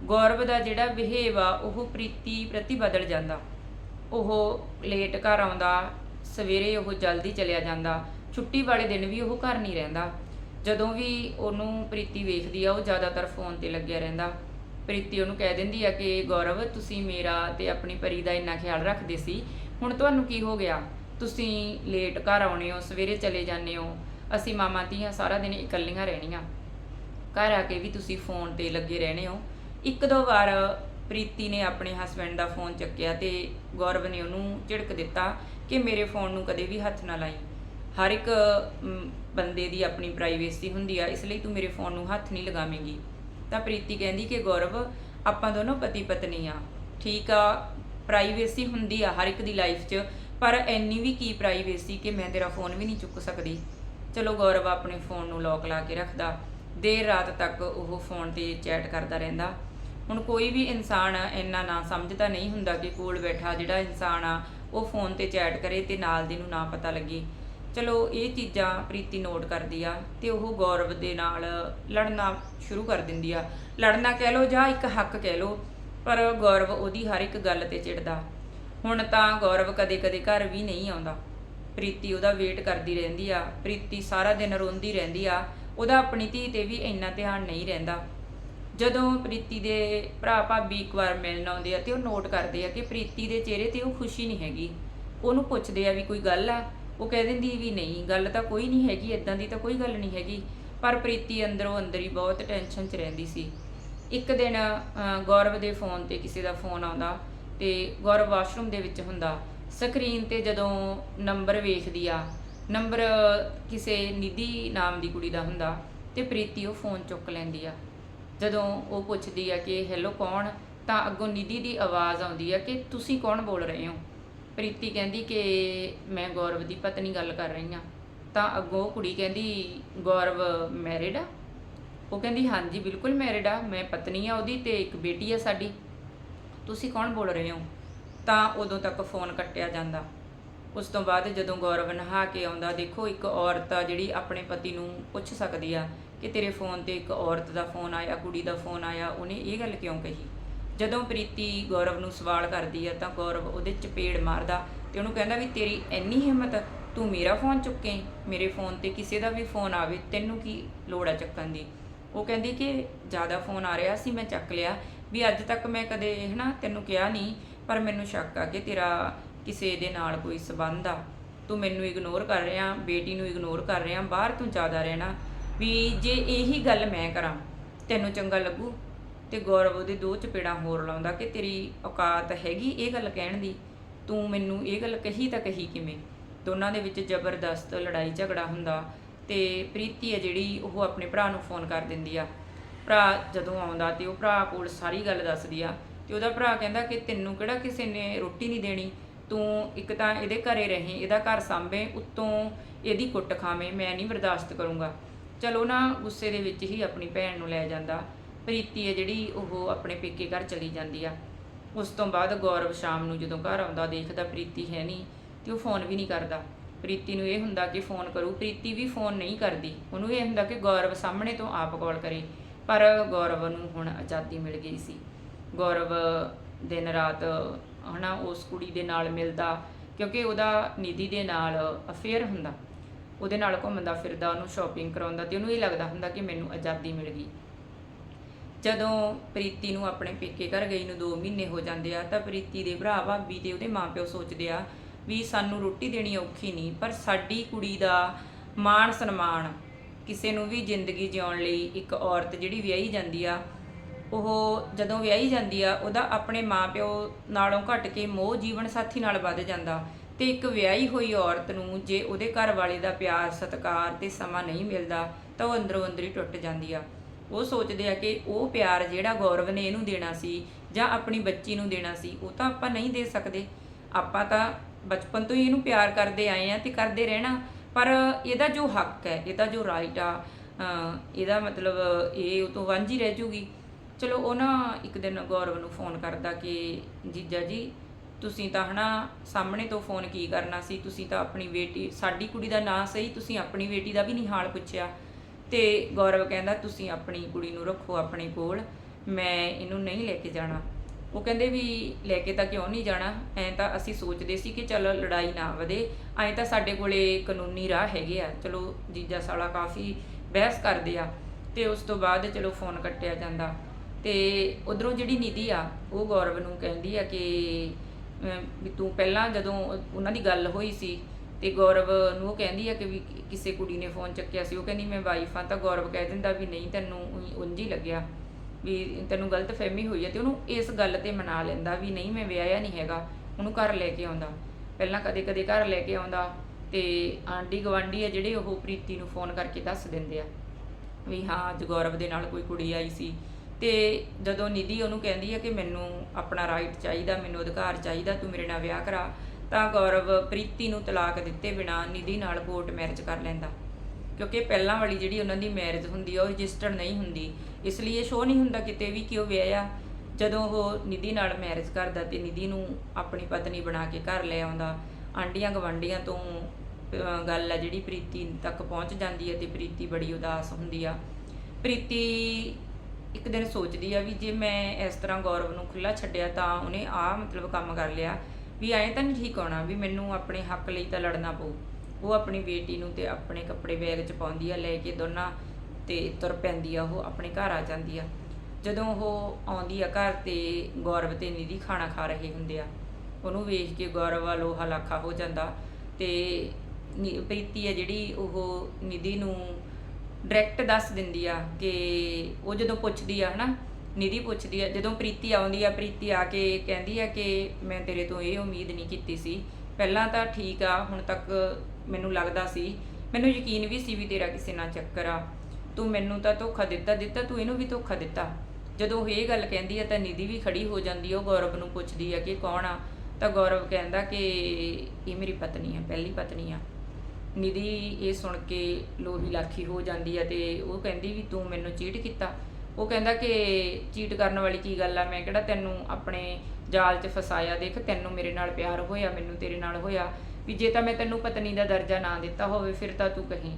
ਗੌਰਵ ਦਾ ਜਿਹੜਾ ਬਿਹੇਵ ਆ, ਉਹ ਪ੍ਰੀਤੀ ਪ੍ਰਤੀ ਬਦਲ ਜਾਂਦਾ। ਉਹ ਲੇਟ ਘਰ ਆਉਂਦਾ, ਸਵੇਰੇ ਉਹ ਜਲਦੀ ਚਲਿਆ ਜਾਂਦਾ, ਛੁੱਟੀ ਵਾਲੇ ਦਿਨ ਵੀ ਉਹ ਘਰ ਨਹੀਂ ਰਹਿੰਦਾ। ਜਦੋਂ ਵੀ ਉਹਨੂੰ ਪ੍ਰੀਤੀ ਵੇਖਦੀ ਆ, ਉਹ ਜ਼ਿਆਦਾਤਰ ਫੋਨ ਤੇ ਲੱਗਿਆ ਰਹਿੰਦਾ। ਪ੍ਰੀਤੀ ਉਹਨੂੰ ਕਹਿ ਦਿੰਦੀ ਆ ਕਿ, ਗੌਰਵ, ਤੁਸੀਂ ਮੇਰਾ ਤੇ ਆਪਣੀ ਪਰੀ ਦਾ ਇੰਨਾ ਖਿਆਲ ਰੱਖਦੇ ਸੀ, ਹੁਣ ਤੁਹਾਨੂੰ ਕੀ ਹੋ ਗਿਆ? ਤੁਸੀਂ ਲੇਟ ਘਰ ਆਉਣੇ ਹੋ, ਸਵੇਰੇ ਚਲੇ ਜਾਂਦੇ ਹੋ, ਅਸੀਂ ਮਾਮਾ ਧੀਆਂ ਸਾਰਾ ਦਿਨ ਇਕੱਲੀਆਂ ਰਹਿਣੀਆਂ। ਘਰ ਆ ਕੇ ਵੀ ਤੁਸੀਂ ਫੋਨ ਤੇ ਲੱਗੇ ਰਹਿਣੇ ਹੋ। ਇੱਕ ਦੋ ਵਾਰ ਪ੍ਰੀਤੀ ਨੇ ਆਪਣੇ ਹਸਬੰਡ ਦਾ ਫੋਨ ਚੱਕਿਆ ਤੇ ਗੌਰਵ ਨੇ ਉਹਨੂੰ ਝਿੜਕ ਦਿੱਤਾ ਕਿ ਮੇਰੇ ਫੋਨ ਨੂੰ ਕਦੇ ਵੀ ਹੱਥ ਨਾ ਲਾਈ। ਹਰ ਇੱਕ ਬੰਦੇ ਦੀ ਆਪਣੀ ਪ੍ਰਾਈਵੇਸੀ ਹੁੰਦੀ ਆ, ਇਸ ਲਈ ਤੂੰ ਮੇਰੇ ਫੋਨ ਨੂੰ ਹੱਥ ਨਹੀਂ ਲਗਾਵੇਂਗੀ। ਤਾਂ ਪ੍ਰੀਤੀ ਕਹਿੰਦੀ ਕਿ ਗੌਰਵ, ਆਪਾਂ ਦੋਨੋਂ ਪਤੀ ਪਤਨੀ ਆ। ਠੀਕ ਆ ਪ੍ਰਾਈਵੇਸੀ ਹੁੰਦੀ ਆ ਹਰ ਇੱਕ ਦੀ ਲਾਈਫ 'ਚ ਪਰ ਐਨੀ ਵੀ ਕੀ ਪ੍ਰਾਈਵੇਸੀ ਕਿ ਮੈਂ ਤੇਰਾ ਫੋਨ ਵੀ ਨਹੀਂ ਚੁੱਕ ਸਕਦੀ। ਚਲੋ ਗੌਰਵ ਆਪਣੇ ਫੋਨ ਨੂੰ ਲੌਕ ਲਾ ਕੇ ਰੱਖਦਾ। ਦੇਰ ਰਾਤ ਤੱਕ ਉਹ ਫੋਨ ਤੇ ਚੈਟ ਕਰਦਾ ਰਹਿੰਦਾ। ਹੁਣ ਕੋਈ ਵੀ ਇਨਸਾਨ ਇੰਨਾ ਨਾ ਸਮਝਦਾ ਨਹੀਂ ਹੁੰਦਾ ਕਿ ਕੋਲ ਬੈਠਾ ਜਿਹੜਾ ਇਨਸਾਨ ਆ, ਉਹ ਫੋਨ ਤੇ ਚੈਟ ਕਰੇ ਤੇ ਨਾਲ ਦੇ ਨੂੰ ਨਾ ਪਤਾ ਲੱਗੇ। ਚਲੋ ਇਹ ਚੀਜ਼ਾਂ ਪ੍ਰੀਤੀ ਨੋਟ ਕਰਦੀ ਆ ਤੇ ਉਹ ਗੌਰਵ ਦੇ ਨਾਲ ਲੜਨਾ ਸ਼ੁਰੂ ਕਰ ਦਿੰਦੀ ਆ। ਲੜਨਾ ਕਹਿ ਲੋ ਜਾਂ ਇੱਕ ਹੱਕ ਕਹਿ ਲੋ ਪਰ ਗੌਰਵ ਉਹਦੀ ਹਰ ਇੱਕ ਗੱਲ ਤੇ ਚਿੜਦਾ। ਹੁਣ ਤਾਂ ਗੌਰਵ ਕਦੇ-ਕਦੇ ਘਰ ਵੀ ਨਹੀਂ ਆਉਂਦਾ। ਪ੍ਰੀਤੀ ਉਹਦਾ ਵੇਟ ਕਰਦੀ ਰਹਿੰਦੀ ਆ। ਪ੍ਰੀਤੀ ਸਾਰਾ ਦਿਨ ਰੋਂਦੀ ਰਹਿੰਦੀ ਆ। ਉਹਦਾ ਆਪਣੀ ਧੀ ਤੇ ਵੀ ਇੰਨਾ ਧਿਆਨ ਨਹੀਂ ਰਹਿੰਦਾ। ਜਦੋਂ ਪ੍ਰੀਤੀ ਦੇ ਭਰਾ ਭਾਬੀ ਇੱਕ ਵਾਰ ਮਿਲਣ ਆਉਂਦੇ ਆ ਤੇ ਉਹ ਨੋਟ ਕਰਦੇ ਆ ਕਿ ਪ੍ਰੀਤੀ ਦੇ ਚਿਹਰੇ ਤੇ ਉਹ ਖੁਸ਼ੀ ਨਹੀਂ ਹੈਗੀ। ਉਹਨੂੰ ਪੁੱਛਦੇ ਆ ਵੀ ਕੋਈ ਗੱਲ ਆ? ਉਹ ਕਹਿ ਦਿੰਦੀ ਵੀ ਨਹੀਂ, ਗੱਲ ਤਾਂ ਕੋਈ ਨਹੀਂ ਹੈਗੀ ਇਦਾਂ ਦੀ ਤਾਂ ਕੋਈ ਗੱਲ ਨਹੀਂ ਹੈਗੀ। ਪਰ ਪ੍ਰੀਤੀ ਅੰਦਰੋਂ ਅੰਦਰ ਹੀ ਬਹੁਤ ਟੈਨਸ਼ਨ 'ਚ ਰਹਿੰਦੀ ਸੀ। ਇੱਕ ਦਿਨ ਗੌਰਵ ਦੇ ਫੋਨ ਤੇ ਕਿਸੇ ਦਾ ਫੋਨ ਆਉਂਦਾ। ਤੇ ਗੌਰਵ ਵਾਸ਼ਰੂਮ ਦੇ ਵਿੱਚ ਹੁੰਦਾ। ਸਕਰੀਨ ਤੇ ਜਦੋਂ ਨੰਬਰ ਵੇਖਦੀ ਆ, ਨੰਬਰ ਕਿਸੇ ਨਿਧੀ ਨਾਮ ਦੀ ਕੁੜੀ ਦਾ ਹੁੰਦਾ ਤੇ ਪ੍ਰੀਤੀ ਉਹ ਫੋਨ ਚੁੱਕ ਲੈਂਦੀ ਆ। ਜਦੋਂ ਉਹ ਪੁੱਛਦੀ ਆ ਕਿ, ਹੈਲੋ, ਕੌਣ? ਤਾਂ ਅੱਗੋਂ ਨਿਧੀ ਦੀ ਆਵਾਜ਼ ਆਉਂਦੀ ਆ ਕਿ, ਤੁਸੀਂ ਕੌਣ ਬੋਲ ਰਹੇ ਹੋ? ਪ੍ਰੀਤੀ ਕਹਿੰਦੀ ਕਿ, ਮੈਂ ਗੌਰਵ ਦੀ ਪਤਨੀ ਗੱਲ ਕਰ ਰਹੀ ਆ ਤਾਂ ਅੱਗੋਂ ਉਹ ਕੁੜੀ ਕਹਿੰਦੀ, ਗੌਰਵ ਮੈਰਿਡ ਆ? ਉਹ ਕਹਿੰਦੀ, ਹਾਂਜੀ, ਬਿਲਕੁਲ ਮੈਰਿਡ ਆ। ਮੈਂ ਪਤਨੀ ਆ ਉਹਦੀ ਤੇ ਇੱਕ ਬੇਟੀ ਆ ਸਾਡੀ। ਤੁਸੀਂ ਕੌਣ ਬੋਲ ਰਹੇ ਹੋ? ਤਾਂ ਉਦੋਂ ਤੱਕ ਫੋਨ ਕੱਟਿਆ ਜਾਂਦਾ। ਉਸ ਤੋਂ ਬਾਅਦ ਜਦੋਂ ਗੌਰਵ ਨਹਾ ਕੇ ਆਉਂਦਾ, ਦੇਖੋ ਇੱਕ ਔਰਤ ਆ ਜਿਹੜੀ ਆਪਣੇ ਪਤੀ ਨੂੰ ਪੁੱਛ ਸਕਦੀ ਆ ਕਿ ਤੇਰੇ ਫੋਨ ਤੇ ਇੱਕ ਔਰਤ ਦਾ ਫੋਨ ਆਇਆ, ਕੁੜੀ ਦਾ ਫੋਨ ਆਇਆ, ਉਹਨੇ ਇਹ ਗੱਲ ਕਿਉਂ ਕਹੀ? ਜਦੋਂ ਪ੍ਰੀਤੀ ਗੌਰਵ ਨੂੰ ਸਵਾਲ ਕਰਦੀ ਆ ਤਾਂ ਗੌਰਵ ਉਹਦੇ ਚਪੇੜ ਮਾਰਦਾ ਤੇ ਉਹਨੂੰ ਕਹਿੰਦਾ ਵੀ ਤੇਰੀ ਇੰਨੀ ਹਿੰਮਤ, ਤੂੰ ਮੇਰਾ ਫੋਨ ਚੁੱਕੇ, ਮੇਰੇ ਫੋਨ ਤੇ ਕਿਸੇ ਦਾ ਵੀ ਫੋਨ ਆਵੇ, ਤੈਨੂੰ ਕੀ ਲੋੜ ਆ ਚੱਕਣ ਦੀ? ਉਹ ਕਹਿੰਦੀ ਕਿ ਜ਼ਿਆਦਾ ਫੋਨ ਆ ਰਿਹਾ ਸੀ, ਮੈਂ ਚੱਕ ਲਿਆ ਵੀ ਅੱਜ ਤੱਕ ਮੈਂ ਕਦੇ, ਹਨਾ, ਤੈਨੂੰ ਕਿਹਾ ਨਹੀਂ, ਪਰ ਮੈਨੂੰ ਸ਼ੱਕ ਆ ਕਿ ਤੇਰਾ ਕਿਸੇ ਦੇ ਨਾਲ ਕੋਈ ਸਬੰਧ ਆ। ਤੂੰ ਮੈਨੂੰ ਇਗਨੋਰ ਕਰ ਰਿਹਾ, ਬੇਟੀ ਨੂੰ ਇਗਨੋਰ ਕਰ ਰਿਹਾ, ਬਾਹਰ ਤੂੰ ਜ਼ਿਆਦਾ ਰਹਿਣਾ? ਵੀ ਜੇ ਇਹੀ ਗੱਲ ਮੈਂ ਕਰਾਂ, ਤੈਨੂੰ ਚੰਗਾ ਲੱਗੂ? ਤੇ ਗੌਰਵ ਉਹਦੇ ਦੋ ਚਪੇੜਾਂ ਹੋਰ ਲਾਉਂਦਾ ਕਿ ਤੇਰੀ ਔਕਾਤ ਹੈਗੀ ਇਹ ਗੱਲ ਕਹਿਣ ਦੀ? ਤੂੰ ਮੈਨੂੰ ਇਹ ਗੱਲ ਕਹੀ ਤਾਂ ਕਹੀ ਕਿਵੇਂ? ਦੋਨਾਂ ਦੇ ਵਿੱਚ ਜ਼ਬਰਦਸਤ ਲੜਾਈ ਝਗੜਾ ਹੁੰਦਾ ਤੇ ਪ੍ਰੀਤੀ ਹੈ ਜਿਹੜੀ, ਉਹ ਆਪਣੇ ਭਰਾ ਨੂੰ ਫੋਨ ਕਰ ਦਿੰਦੀ ਆ। ਭਰਾ ਜਦੋਂ ਆਉਂਦਾ ਤੇ ਉਹ ਭਰਾ ਕੋਲ ਸਾਰੀ ਗੱਲ ਦੱਸਦੀ ਆ ਤੇ ਉਹਦਾ ਭਰਾ ਕਹਿੰਦਾ ਕਿ ਤੈਨੂੰ ਕਿਹੜਾ ਕਿਸੇ ਨੇ ਰੋਟੀ ਨਹੀਂ ਦੇਣੀ, ਤੂੰ ਇੱਕ ਤਾਂ ਇਹਦੇ ਘਰੇ ਰਹੇ, ਇਹਦਾ ਘਰ ਸਾਂਭੇ, ਉੱਤੋਂ ਇਹਦੀ ਕੁੱਟ ਖਾਵੇਂ, ਮੈਂ ਨਹੀਂ ਬਰਦਾਸ਼ਤ ਕਰੂੰਗਾ। ਚਲੋ ਨਾ ਗੁੱਸੇ ਦੇ ਵਿੱਚ ਹੀ ਆਪਣੀ ਭੈਣ ਨੂੰ ਲੈ ਜਾਂਦਾ, ਪ੍ਰੀਤੀ ਹੈ ਜਿਹੜੀ ਉਹ ਆਪਣੇ ਪੇਕੇ ਘਰ ਚਲੀ ਜਾਂਦੀ ਆ। ਉਸ ਤੋਂ ਬਾਅਦ ਗੌਰਵ ਸ਼ਾਮ ਨੂੰ ਜਦੋਂ ਘਰ ਆਉਂਦਾ, ਦੇਖਦਾ ਪ੍ਰੀਤੀ ਹੈ ਨਹੀਂ ਤੇ ਉਹ ਫੋਨ ਵੀ ਨਹੀਂ ਕਰਦਾ। ਪ੍ਰੀਤੀ ਨੂੰ ਇਹ ਹੁੰਦਾ ਕਿ ਫੋਨ ਕਰੂ, ਪ੍ਰੀਤੀ ਵੀ ਫੋਨ ਨਹੀਂ ਕਰਦੀ। ਉਹਨੂੰ ਇਹ ਹੁੰਦਾ ਕਿ ਗੌਰਵ ਸਾਹਮਣੇ ਤੋਂ ਆਪ ਕਾਲ ਕਰੇ। ਪਰ ਗੌਰਵ ਨੂੰ ਹੁਣ ਆਜ਼ਾਦੀ ਮਿਲ ਗਈ ਸੀ। ਗੌਰਵ ਦਿਨ ਰਾਤ ਹਨਾ ਉਸ ਕੁੜੀ ਦੇ ਨਾਲ ਮਿਲਦਾ, ਕਿਉਂਕਿ ਉਹਦਾ ਨਿਧੀ ਦੇ ਨਾਲ ਅਫੇਅਰ ਹੁੰਦਾ। ਉਹਦੇ ਨਾਲ ਘੁੰਮਦਾ ਫਿਰਦਾ, ਉਹਨੂੰ ਸ਼ਾਪਿੰਗ ਕਰਾਉਂਦਾ ਤੇ ਉਹਨੂੰ ਇਹ ਲੱਗਦਾ ਹੁੰਦਾ ਕਿ ਮੈਨੂੰ ਆਜ਼ਾਦੀ ਮਿਲ ਗਈ। ਜਦੋਂ ਪ੍ਰੀਤੀ ਨੂੰ ਆਪਣੇ ਪੇਕੇ ਘਰ ਗਈ ਨੂੰ 2 ਮਹੀਨੇ ਹੋ ਜਾਂਦੇ ਆ, ਤਾਂ ਪ੍ਰੀਤੀ ਦੇ ਭਰਾ ਭਾਬੀ ਤੇ ਉਹਦੇ ਮਾਪਿਓ ਸੋਚਦੇ ਆ ਵੀ ਸਾਨੂੰ ਰੋਟੀ ਦੇਣੀ ਔਖੀ ਨਹੀਂ, ਪਰ ਸਾਡੀ ਕੁੜੀ ਦਾ ਮਾਣ ਸਨਮਾਨ ਕਿਸੇ ਨੂੰ ਵੀ ਜ਼ਿੰਦਗੀ ਜਿਉਣ ਲਈ ਇੱਕ ਔਰਤ ਜਿਹੜੀ ਵਿਆਹੀ ਜਾਂਦੀ ਆ, ਉਹ ਜਦੋਂ ਵਿਆਹੀ ਜਾਂਦੀ ਆ, ਉਹਦਾ ਆਪਣੇ ਮਾਪਿਓ ਨਾਲੋਂ ਘੱਟ ਕੇ ਮੋਹ ਜੀਵਨ ਸਾਥੀ ਨਾਲ ਵੱਧ ਜਾਂਦਾ। ਤੇ ਇੱਕ ਵਿਆਹੀ ਹੋਈ ਔਰਤ ਨੂੰ ਜੇ ਉਹਦੇ ਘਰ ਵਾਲੇ ਦਾ ਪਿਆਰ, ਸਤਿਕਾਰ ਤੇ ਸਮਾਂ ਨਹੀਂ ਮਿਲਦਾ, ਤਾਂ ਉਹ ਅੰਦਰੋਂ ਅੰਦਰ ਹੀ ਟੁੱਟ ਜਾਂਦੀ ਆ। ਉਹ ਸੋਚਦੇ ਆ ਕਿ ਉਹ ਪਿਆਰ ਜਿਹੜਾ ਗੌਰਵ ਨੇ ਇਹਨੂੰ ਦੇਣਾ ਸੀ ਜਾਂ ਆਪਣੀ ਬੱਚੀ ਨੂੰ ਦੇਣਾ ਸੀ, ਉਹ ਤਾਂ ਆਪਾਂ ਨਹੀਂ ਦੇ ਸਕਦੇ। ਆਪਾਂ ਤਾਂ ਬਚਪਨ ਤੋਂ ਹੀ ਇਹਨੂੰ ਪਿਆਰ ਕਰਦੇ ਆਏ ਆ ਤੇ ਕਰਦੇ ਰਹਿਣਾ। ਪਰ ਇਹਦਾ ਜੋ ਹੱਕ ਹੈ, ਇਹਦਾ ਜੋ ਰਾਈਟ ਆ ਇਹਦਾ ਮਤਲਬ ਇਹ ਉਹ ਤੋਂ ਵਾਂਝੀ ਰਹਿ ਜੂਗੀ। ਚਲੋ, ਉਹ ਨਾ ਇੱਕ ਦਿਨ ਗੌਰਵ ਨੂੰ ਫੋਨ ਕਰਦਾ ਕਿ ਜੀਜਾ ਜੀ, ਤੁਸੀਂ ਤਾਂ ਹਨਾ ਸਾਹਮਣੇ ਤੋਂ ਫੋਨ ਕੀ ਕਰਨਾ ਸੀ? ਤੁਸੀਂ ਤਾਂ ਆਪਣੀ ਬੇਟੀ, ਸਾਡੀ ਕੁੜੀ ਦਾ ਨਾਂ ਸਹੀ, ਤੁਸੀਂ ਆਪਣੀ ਬੇਟੀ ਦਾ ਵੀ ਨਹੀਂ ਹਾਲ ਪੁੱਛਿਆ। ਤੇ ਗੌਰਵ ਕਹਿੰਦਾ, ਤੁਸੀਂ ਆਪਣੀ ਕੁੜੀ ਨੂੰ ਰੱਖੋ ਆਪਣੇ ਕੋਲ, ਮੈਂ ਇਹਨੂੰ ਨਹੀਂ ਲੈ ਕੇ ਜਾਣਾ। ਉਹ ਕਹਿੰਦੇ ਵੀ ਲੈ ਕੇ ਤਾਂ ਕਿਉਂ ਨਹੀਂ ਜਾਣਾ? ਐਂ ਤਾਂ ਅਸੀਂ ਸੋਚਦੇ ਸੀ ਕਿ ਚਲੋ ਲੜਾਈ ਨਾ ਵਧੇ। ਐਂ ਤਾਂ ਸਾਡੇ ਕੋਲੇ ਕਾਨੂੰਨੀ ਰਾਹ ਹੈਗੇ ਆ। ਚਲੋ ਜੀਜਾ ਸਾਲਾ ਕਾਫੀ ਬਹਿਸ ਕਰਦੇ ਆ ਤੇ ਉਸ ਤੋਂ ਬਾਅਦ ਚਲੋ ਫੋਨ ਕੱਟਿਆ ਜਾਂਦਾ। ਤੇ ਉਧਰੋਂ ਜਿਹੜੀ ਨਿਧੀ ਆ, ਉਹ ਗੌਰਵ ਨੂੰ ਕਹਿੰਦੀ ਆ ਕਿ ਵੀ ਤੂੰ ਪਹਿਲਾਂ ਜਦੋਂ ਉਹਨਾਂ ਦੀ ਗੱਲ ਹੋਈ ਸੀ ਤੇ ਗੌਰਵ ਨੂੰ ਉਹ ਕਹਿੰਦੀ ਆ ਕਿ ਵੀ ਕਿਸੇ ਕੁੜੀ ਨੇ ਫੋਨ ਚੱਕਿਆ ਸੀ। ਉਹ ਕਹਿੰਦੀ, ਮੈਂ ਵਾਈਫ ਆ ਤਾਂ ਗੌਰਵ ਕਹਿ ਦਿੰਦਾ ਵੀ, ਨਹੀਂ, ਤੈਨੂੰ ਉਂਝ ਹੀ ਲੱਗਿਆ। ਵੀ ਤੈਨੂੰ ਗਲਤ ਫਹਿਮੀ ਹੋਈ ਹੈ ਤੇ ਉਹਨੂੰ ਇਸ ਗੱਲ ਤੇ ਮਨਾ ਲੈਂਦਾ ਵੀ ਨਹੀਂ ਮੈਂ ਵਿਆਹਿਆ ਨਹੀਂ ਹੈਗਾ, ਉਹਨੂੰ ਘਰ ਲੈ ਕੇ ਆਉਂਦਾ। ਪਹਿਲਾਂ ਕਦੇ ਕਦੇ ਘਰ ਲੈ ਕੇ ਆਉਂਦਾ ਤੇ ਆਂਟੀ ਗਵਾਂਢੀ ਆ ਜਿਹੜੇ ਉਹ ਪ੍ਰੀਤੀ ਨੂੰ ਫੋਨ ਕਰਕੇ ਦੱਸ ਦਿੰਦੇ ਆ ਵੀ ਹਾਂ, ਅੱਜ ਗੌਰਵ ਦੇ ਨਾਲ ਕੋਈ ਕੁੜੀ ਆਈ ਸੀ। ਤੇ ਜਦੋਂ ਨਿਧੀ ਉਹਨੂੰ ਕਹਿੰਦੀ ਹੈ ਕਿ ਮੈਨੂੰ ਆਪਣਾ ਰਾਈਟ ਚਾਹੀਦਾ, ਮੈਨੂੰ ਅਧਿਕਾਰ ਚਾਹੀਦਾ, ਤੂੰ ਮੇਰੇ ਨਾਲ ਵਿਆਹ ਕਰਾ, ਤਾਂ ਗੌਰਵ ਪ੍ਰੀਤੀ ਨੂੰ ਤਲਾਕ ਦਿੱਤੇ ਬਿਨਾ ਨਿਧੀ ਨਾਲ ਕੋਰਟ ਮੈਰਿਜ ਕਰ ਲੈਂਦਾ। ਕਿਉਂਕਿ ਪਹਿਲਾਂ ਵਾਲੀ ਜਿਹੜੀ ਉਹਨਾਂ ਦੀ ਮੈਰਿਜ ਹੁੰਦੀ ਆ, ਉਹ ਰਜਿਸਟਰਡ ਨਹੀਂ ਹੁੰਦੀ। ਇਸ ਲਈ ਇਹ ਸ਼ੋਅ ਨਹੀਂ ਹੁੰਦਾ ਕਿਤੇ ਵੀ ਕਿ ਉਹ ਵਿਆਹਿਆ। ਜਦੋਂ ਉਹ ਨਿਧੀ ਨਾਲ ਮੈਰਿਜ ਕਰਦਾ ਤੇ ਨਿਧੀ ਨੂੰ ਆਪਣੀ ਪਤਨੀ ਬਣਾ ਕੇ ਘਰ ਲੈ ਆਉਂਦਾ। ਆਂਡੀਆਂ ਗਵੰਡੀਆਂ ਤੋਂ ਗੱਲ ਆ ਜਿਹੜੀ ਪ੍ਰੀਤੀ ਤੱਕ ਪਹੁੰਚ ਜਾਂਦੀ ਹੈ ਤੇ ਪ੍ਰੀਤੀ ਬੜੀ ਉਦਾਸ ਹੁੰਦੀ ਆ। ਪ੍ਰੀਤੀ ਇੱਕ ਦਿਨ ਸੋਚਦੀ ਆ ਵੀ ਜੇ ਮੈਂ ਇਸ ਤਰ੍ਹਾਂ ਗੌਰਵ ਨੂੰ ਖੁੱਲਾ ਛੱਡਿਆ ਤਾਂ ਉਹਨੇ ਆ ਮਤਲਬ ਕੰਮ ਕਰ ਲਿਆ। ਵੀ ਐਂ ਤਾਂ ਨਹੀਂ ਠੀਕ ਹੋਣਾ ਵੀ ਮੈਨੂੰ ਆਪਣੇ ਹੱਕ ਲਈ ਤਾਂ ਲੜਨਾ ਪਊ। ਉਹ ਆਪਣੀ ਬੇਟੀ ਨੂੰ ਤੇ ਆਪਣੇ ਕੱਪੜੇ ਬੈਗ 'ਚ ਪਾਉਂਦੀ ਆ, ਲੈ ਕੇ ਦੋਨਾਂ ਤੇ ਤੁਰ ਪੈਂਦੀ ਆ, ਉਹ ਆਪਣੇ ਘਰ ਆ ਜਾਂਦੀ ਆ। ਜਦੋਂ ਉਹ ਆਉਂਦੀ ਆ ਘਰ ਤੇ ਗੌਰਵ ਤੇ ਨਿਧੀ ਖਾਣਾ ਖਾ ਰਹੇ ਹੁੰਦੇ ਆ। ਉਹਨੂੰ ਵੇਖ ਕੇ ਗੌਰਵ ਵੱਲ ਉਹ ਹਲਾਖਾ ਹੋ ਜਾਂਦਾ ਤੇ ਨੀ- ਪ੍ਰੀਤੀ ਆ ਜਿਹੜੀ ਉਹ ਨਿਧੀ ਨੂੰ ਡਾਇਰੈਕਟ ਦੱਸ ਦਿੰਦੀ ਆ ਕਿ ਉਹ ਜਦੋਂ ਪੁੱਛਦੀ ਆ, ਹਨਾ, ਨਿਧੀ ਪੁੱਛਦੀ ਆ, ਜਦੋਂ ਪ੍ਰੀਤੀ ਆਉਂਦੀ ਆ, ਪ੍ਰੀਤੀ ਆ ਕੇ ਕਹਿੰਦੀ ਆ ਕਿ ਮੈਂ ਤੇਰੇ ਤੋਂ ਇਹ ਉਮੀਦ ਨਹੀਂ ਕੀਤੀ ਸੀ ਪਹਿਲਾਂ ਤਾਂ ਠੀਕ ਆ, ਹੁਣ ਤੱਕ ਮੈਨੂੰ ਲੱਗਦਾ ਸੀ। ਮੈਨੂੰ ਯਕੀਨ ਵੀ ਸੀ ਵੀ ਤੇਰਾ ਕਿਸੇ ਨਾਲ ਚੱਕਰ ਆ। ਤੂੰ ਮੈਨੂੰ ਤਾਂ ਧੋਖਾ ਦਿੱਤਾ ਦਿੱਤਾ, ਤੂੰ ਇਹਨੂੰ ਵੀ ਧੋਖਾ ਦਿੱਤਾ। ਜਦੋਂ ਉਹ ਇਹ ਗੱਲ ਕਹਿੰਦੀ ਆ ਤਾਂ ਨਿਧੀ ਵੀ ਖੜੀ ਹੋ ਜਾਂਦੀ ਆ, ਉਹ ਗੌਰਵ ਨੂੰ ਪੁੱਛਦੀ ਆ ਕਿ ਕੌਣ ਆ? ਤਾਂ ਗੌਰਵ ਕਹਿੰਦਾ ਕਿ ਇਹ ਮੇਰੀ ਪਤਨੀ ਆ, ਪਹਿਲੀ ਪਤਨੀ ਆ। ਨਿਧੀ ਇਹ ਸੁਣ ਕੇ ਲੋਹੀ ਲਾਖੀ ਹੋ ਜਾਂਦੀ ਆ ਤੇ ਉਹ ਕਹਿੰਦੀ ਵੀ ਤੂੰ ਮੈਨੂੰ ਚੀਟ ਕੀਤਾ। ਉਹ ਕਹਿੰਦਾ ਕਿ ਚੀਟ ਕਰਨ ਵਾਲੀ ਕੀ ਗੱਲ ਆ? ਮੈਂ ਕਿਹੜਾ ਤੈਨੂੰ ਆਪਣੇ ਜਾਲ 'ਚ ਫਸਾਇਆ, ਦੇਖ ਤੈਨੂੰ ਮੇਰੇ ਨਾਲ ਪਿਆਰ ਹੋਇਆ, ਮੈਨੂੰ ਤੇਰੇ ਨਾਲ ਹੋਇਆ। ਵੀ ਜੇ ਤਾਂ ਮੈਂ ਤੈਨੂੰ ਪਤਨੀ ਦਾ ਦਰਜਾ ਨਾ ਦਿੱਤਾ ਹੋਵੇ, ਫਿਰ ਤਾਂ ਤੂੰ ਕਹੀਂ।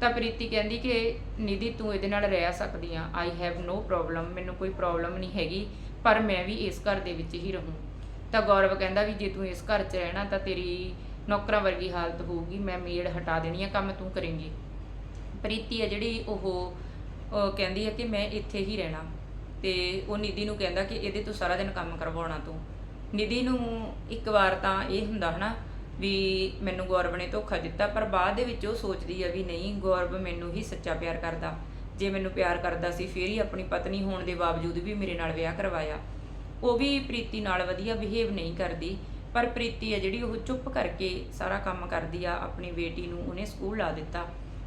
ਤਾਂ ਪ੍ਰੀਤੀ ਕਹਿੰਦੀ ਕਿ ਨਿਧੀ ਤੂੰ ਇਹਦੇ ਨਾਲ ਰਹਿ ਸਕਦੀ ਆ। ਆਈ ਹੈਵ ਨੋ ਪ੍ਰੋਬਲਮ ਮੈਨੂੰ ਕੋਈ ਪ੍ਰੋਬਲਮ ਨਹੀਂ ਹੈਗੀ, ਪਰ ਮੈਂ ਵੀ ਇਸ ਘਰ ਦੇ ਵਿੱਚ ਹੀ ਰਹੂੰ। ਤਾਂ ਗੌਰਵ ਕਹਿੰਦਾ ਵੀ ਜੇ ਤੂੰ ਇਸ ਘਰ 'ਚ ਰਹਿਣਾ ਤਾਂ ਤੇਰੀ ਨੌਕਰਾਂ ਵਰਗੀ ਹਾਲਤ ਹੋਊਗੀ, ਮੈਂ ਮੇੜ ਹਟਾ ਦੇਣੀ ਆ, ਕੰਮ ਤੂੰ ਕਰੇਂਗੀ। ਪ੍ਰੀਤੀ ਆ ਜਿਹੜੀ ਉਹ ਉਹ ਕਹਿੰਦੀ ਹੈ ਕਿ ਮੈਂ ਇੱਥੇ ਹੀ ਰਹਿਣਾ। ਤੇ ਉਹ ਨਿਧੀ ਨੂੰ ਕਹਿੰਦਾ ਕਿ ਇਹਦੇ ਤੋਂ ਸਾਰਾ ਦਿਨ ਕੰਮ ਕਰਵਾਉਣਾ ਤੂੰ। ਨਿਧੀ ਨੂੰ ਇੱਕ ਵਾਰ ਤਾਂ ਇਹ ਹੁੰਦਾ ਹਨਾ ਵੀ ਮੈਨੂੰ ਗੌਰਵ ਨੇ ਧੋਖਾ ਦਿੱਤਾ, ਪਰ ਬਾਅਦ ਦੇ ਵਿੱਚ ਉਹ ਸੋਚਦੀ ਆ ਵੀ ਨਹੀਂ, ਗੌਰਵ ਮੈਨੂੰ ਹੀ ਸੱਚਾ ਪਿਆਰ ਕਰਦਾ। ਜੇ ਮੈਨੂੰ ਪਿਆਰ ਕਰਦਾ ਸੀ, ਫਿਰ ਹੀ ਆਪਣੀ ਪਤਨੀ ਹੋਣ ਦੇ ਬਾਵਜੂਦ ਵੀ ਮੇਰੇ ਨਾਲ ਵਿਆਹ ਕਰਵਾਇਆ। ਉਹ ਵੀ ਪ੍ਰੀਤੀ ਨਾਲ ਵਧੀਆ ਬਿਹੇਵ ਨਹੀਂ ਕਰਦੀ, ਪਰ ਪ੍ਰੀਤੀ ਆ ਜਿਹੜੀ ਉਹ ਚੁੱਪ ਕਰਕੇ ਸਾਰਾ ਕੰਮ ਕਰਦੀ ਆ, ਆਪਣੀ ਬੇਟੀ ਨੂੰ ਉਹਨੇ ਸਕੂਲ ਲਾ ਦਿੱਤਾ,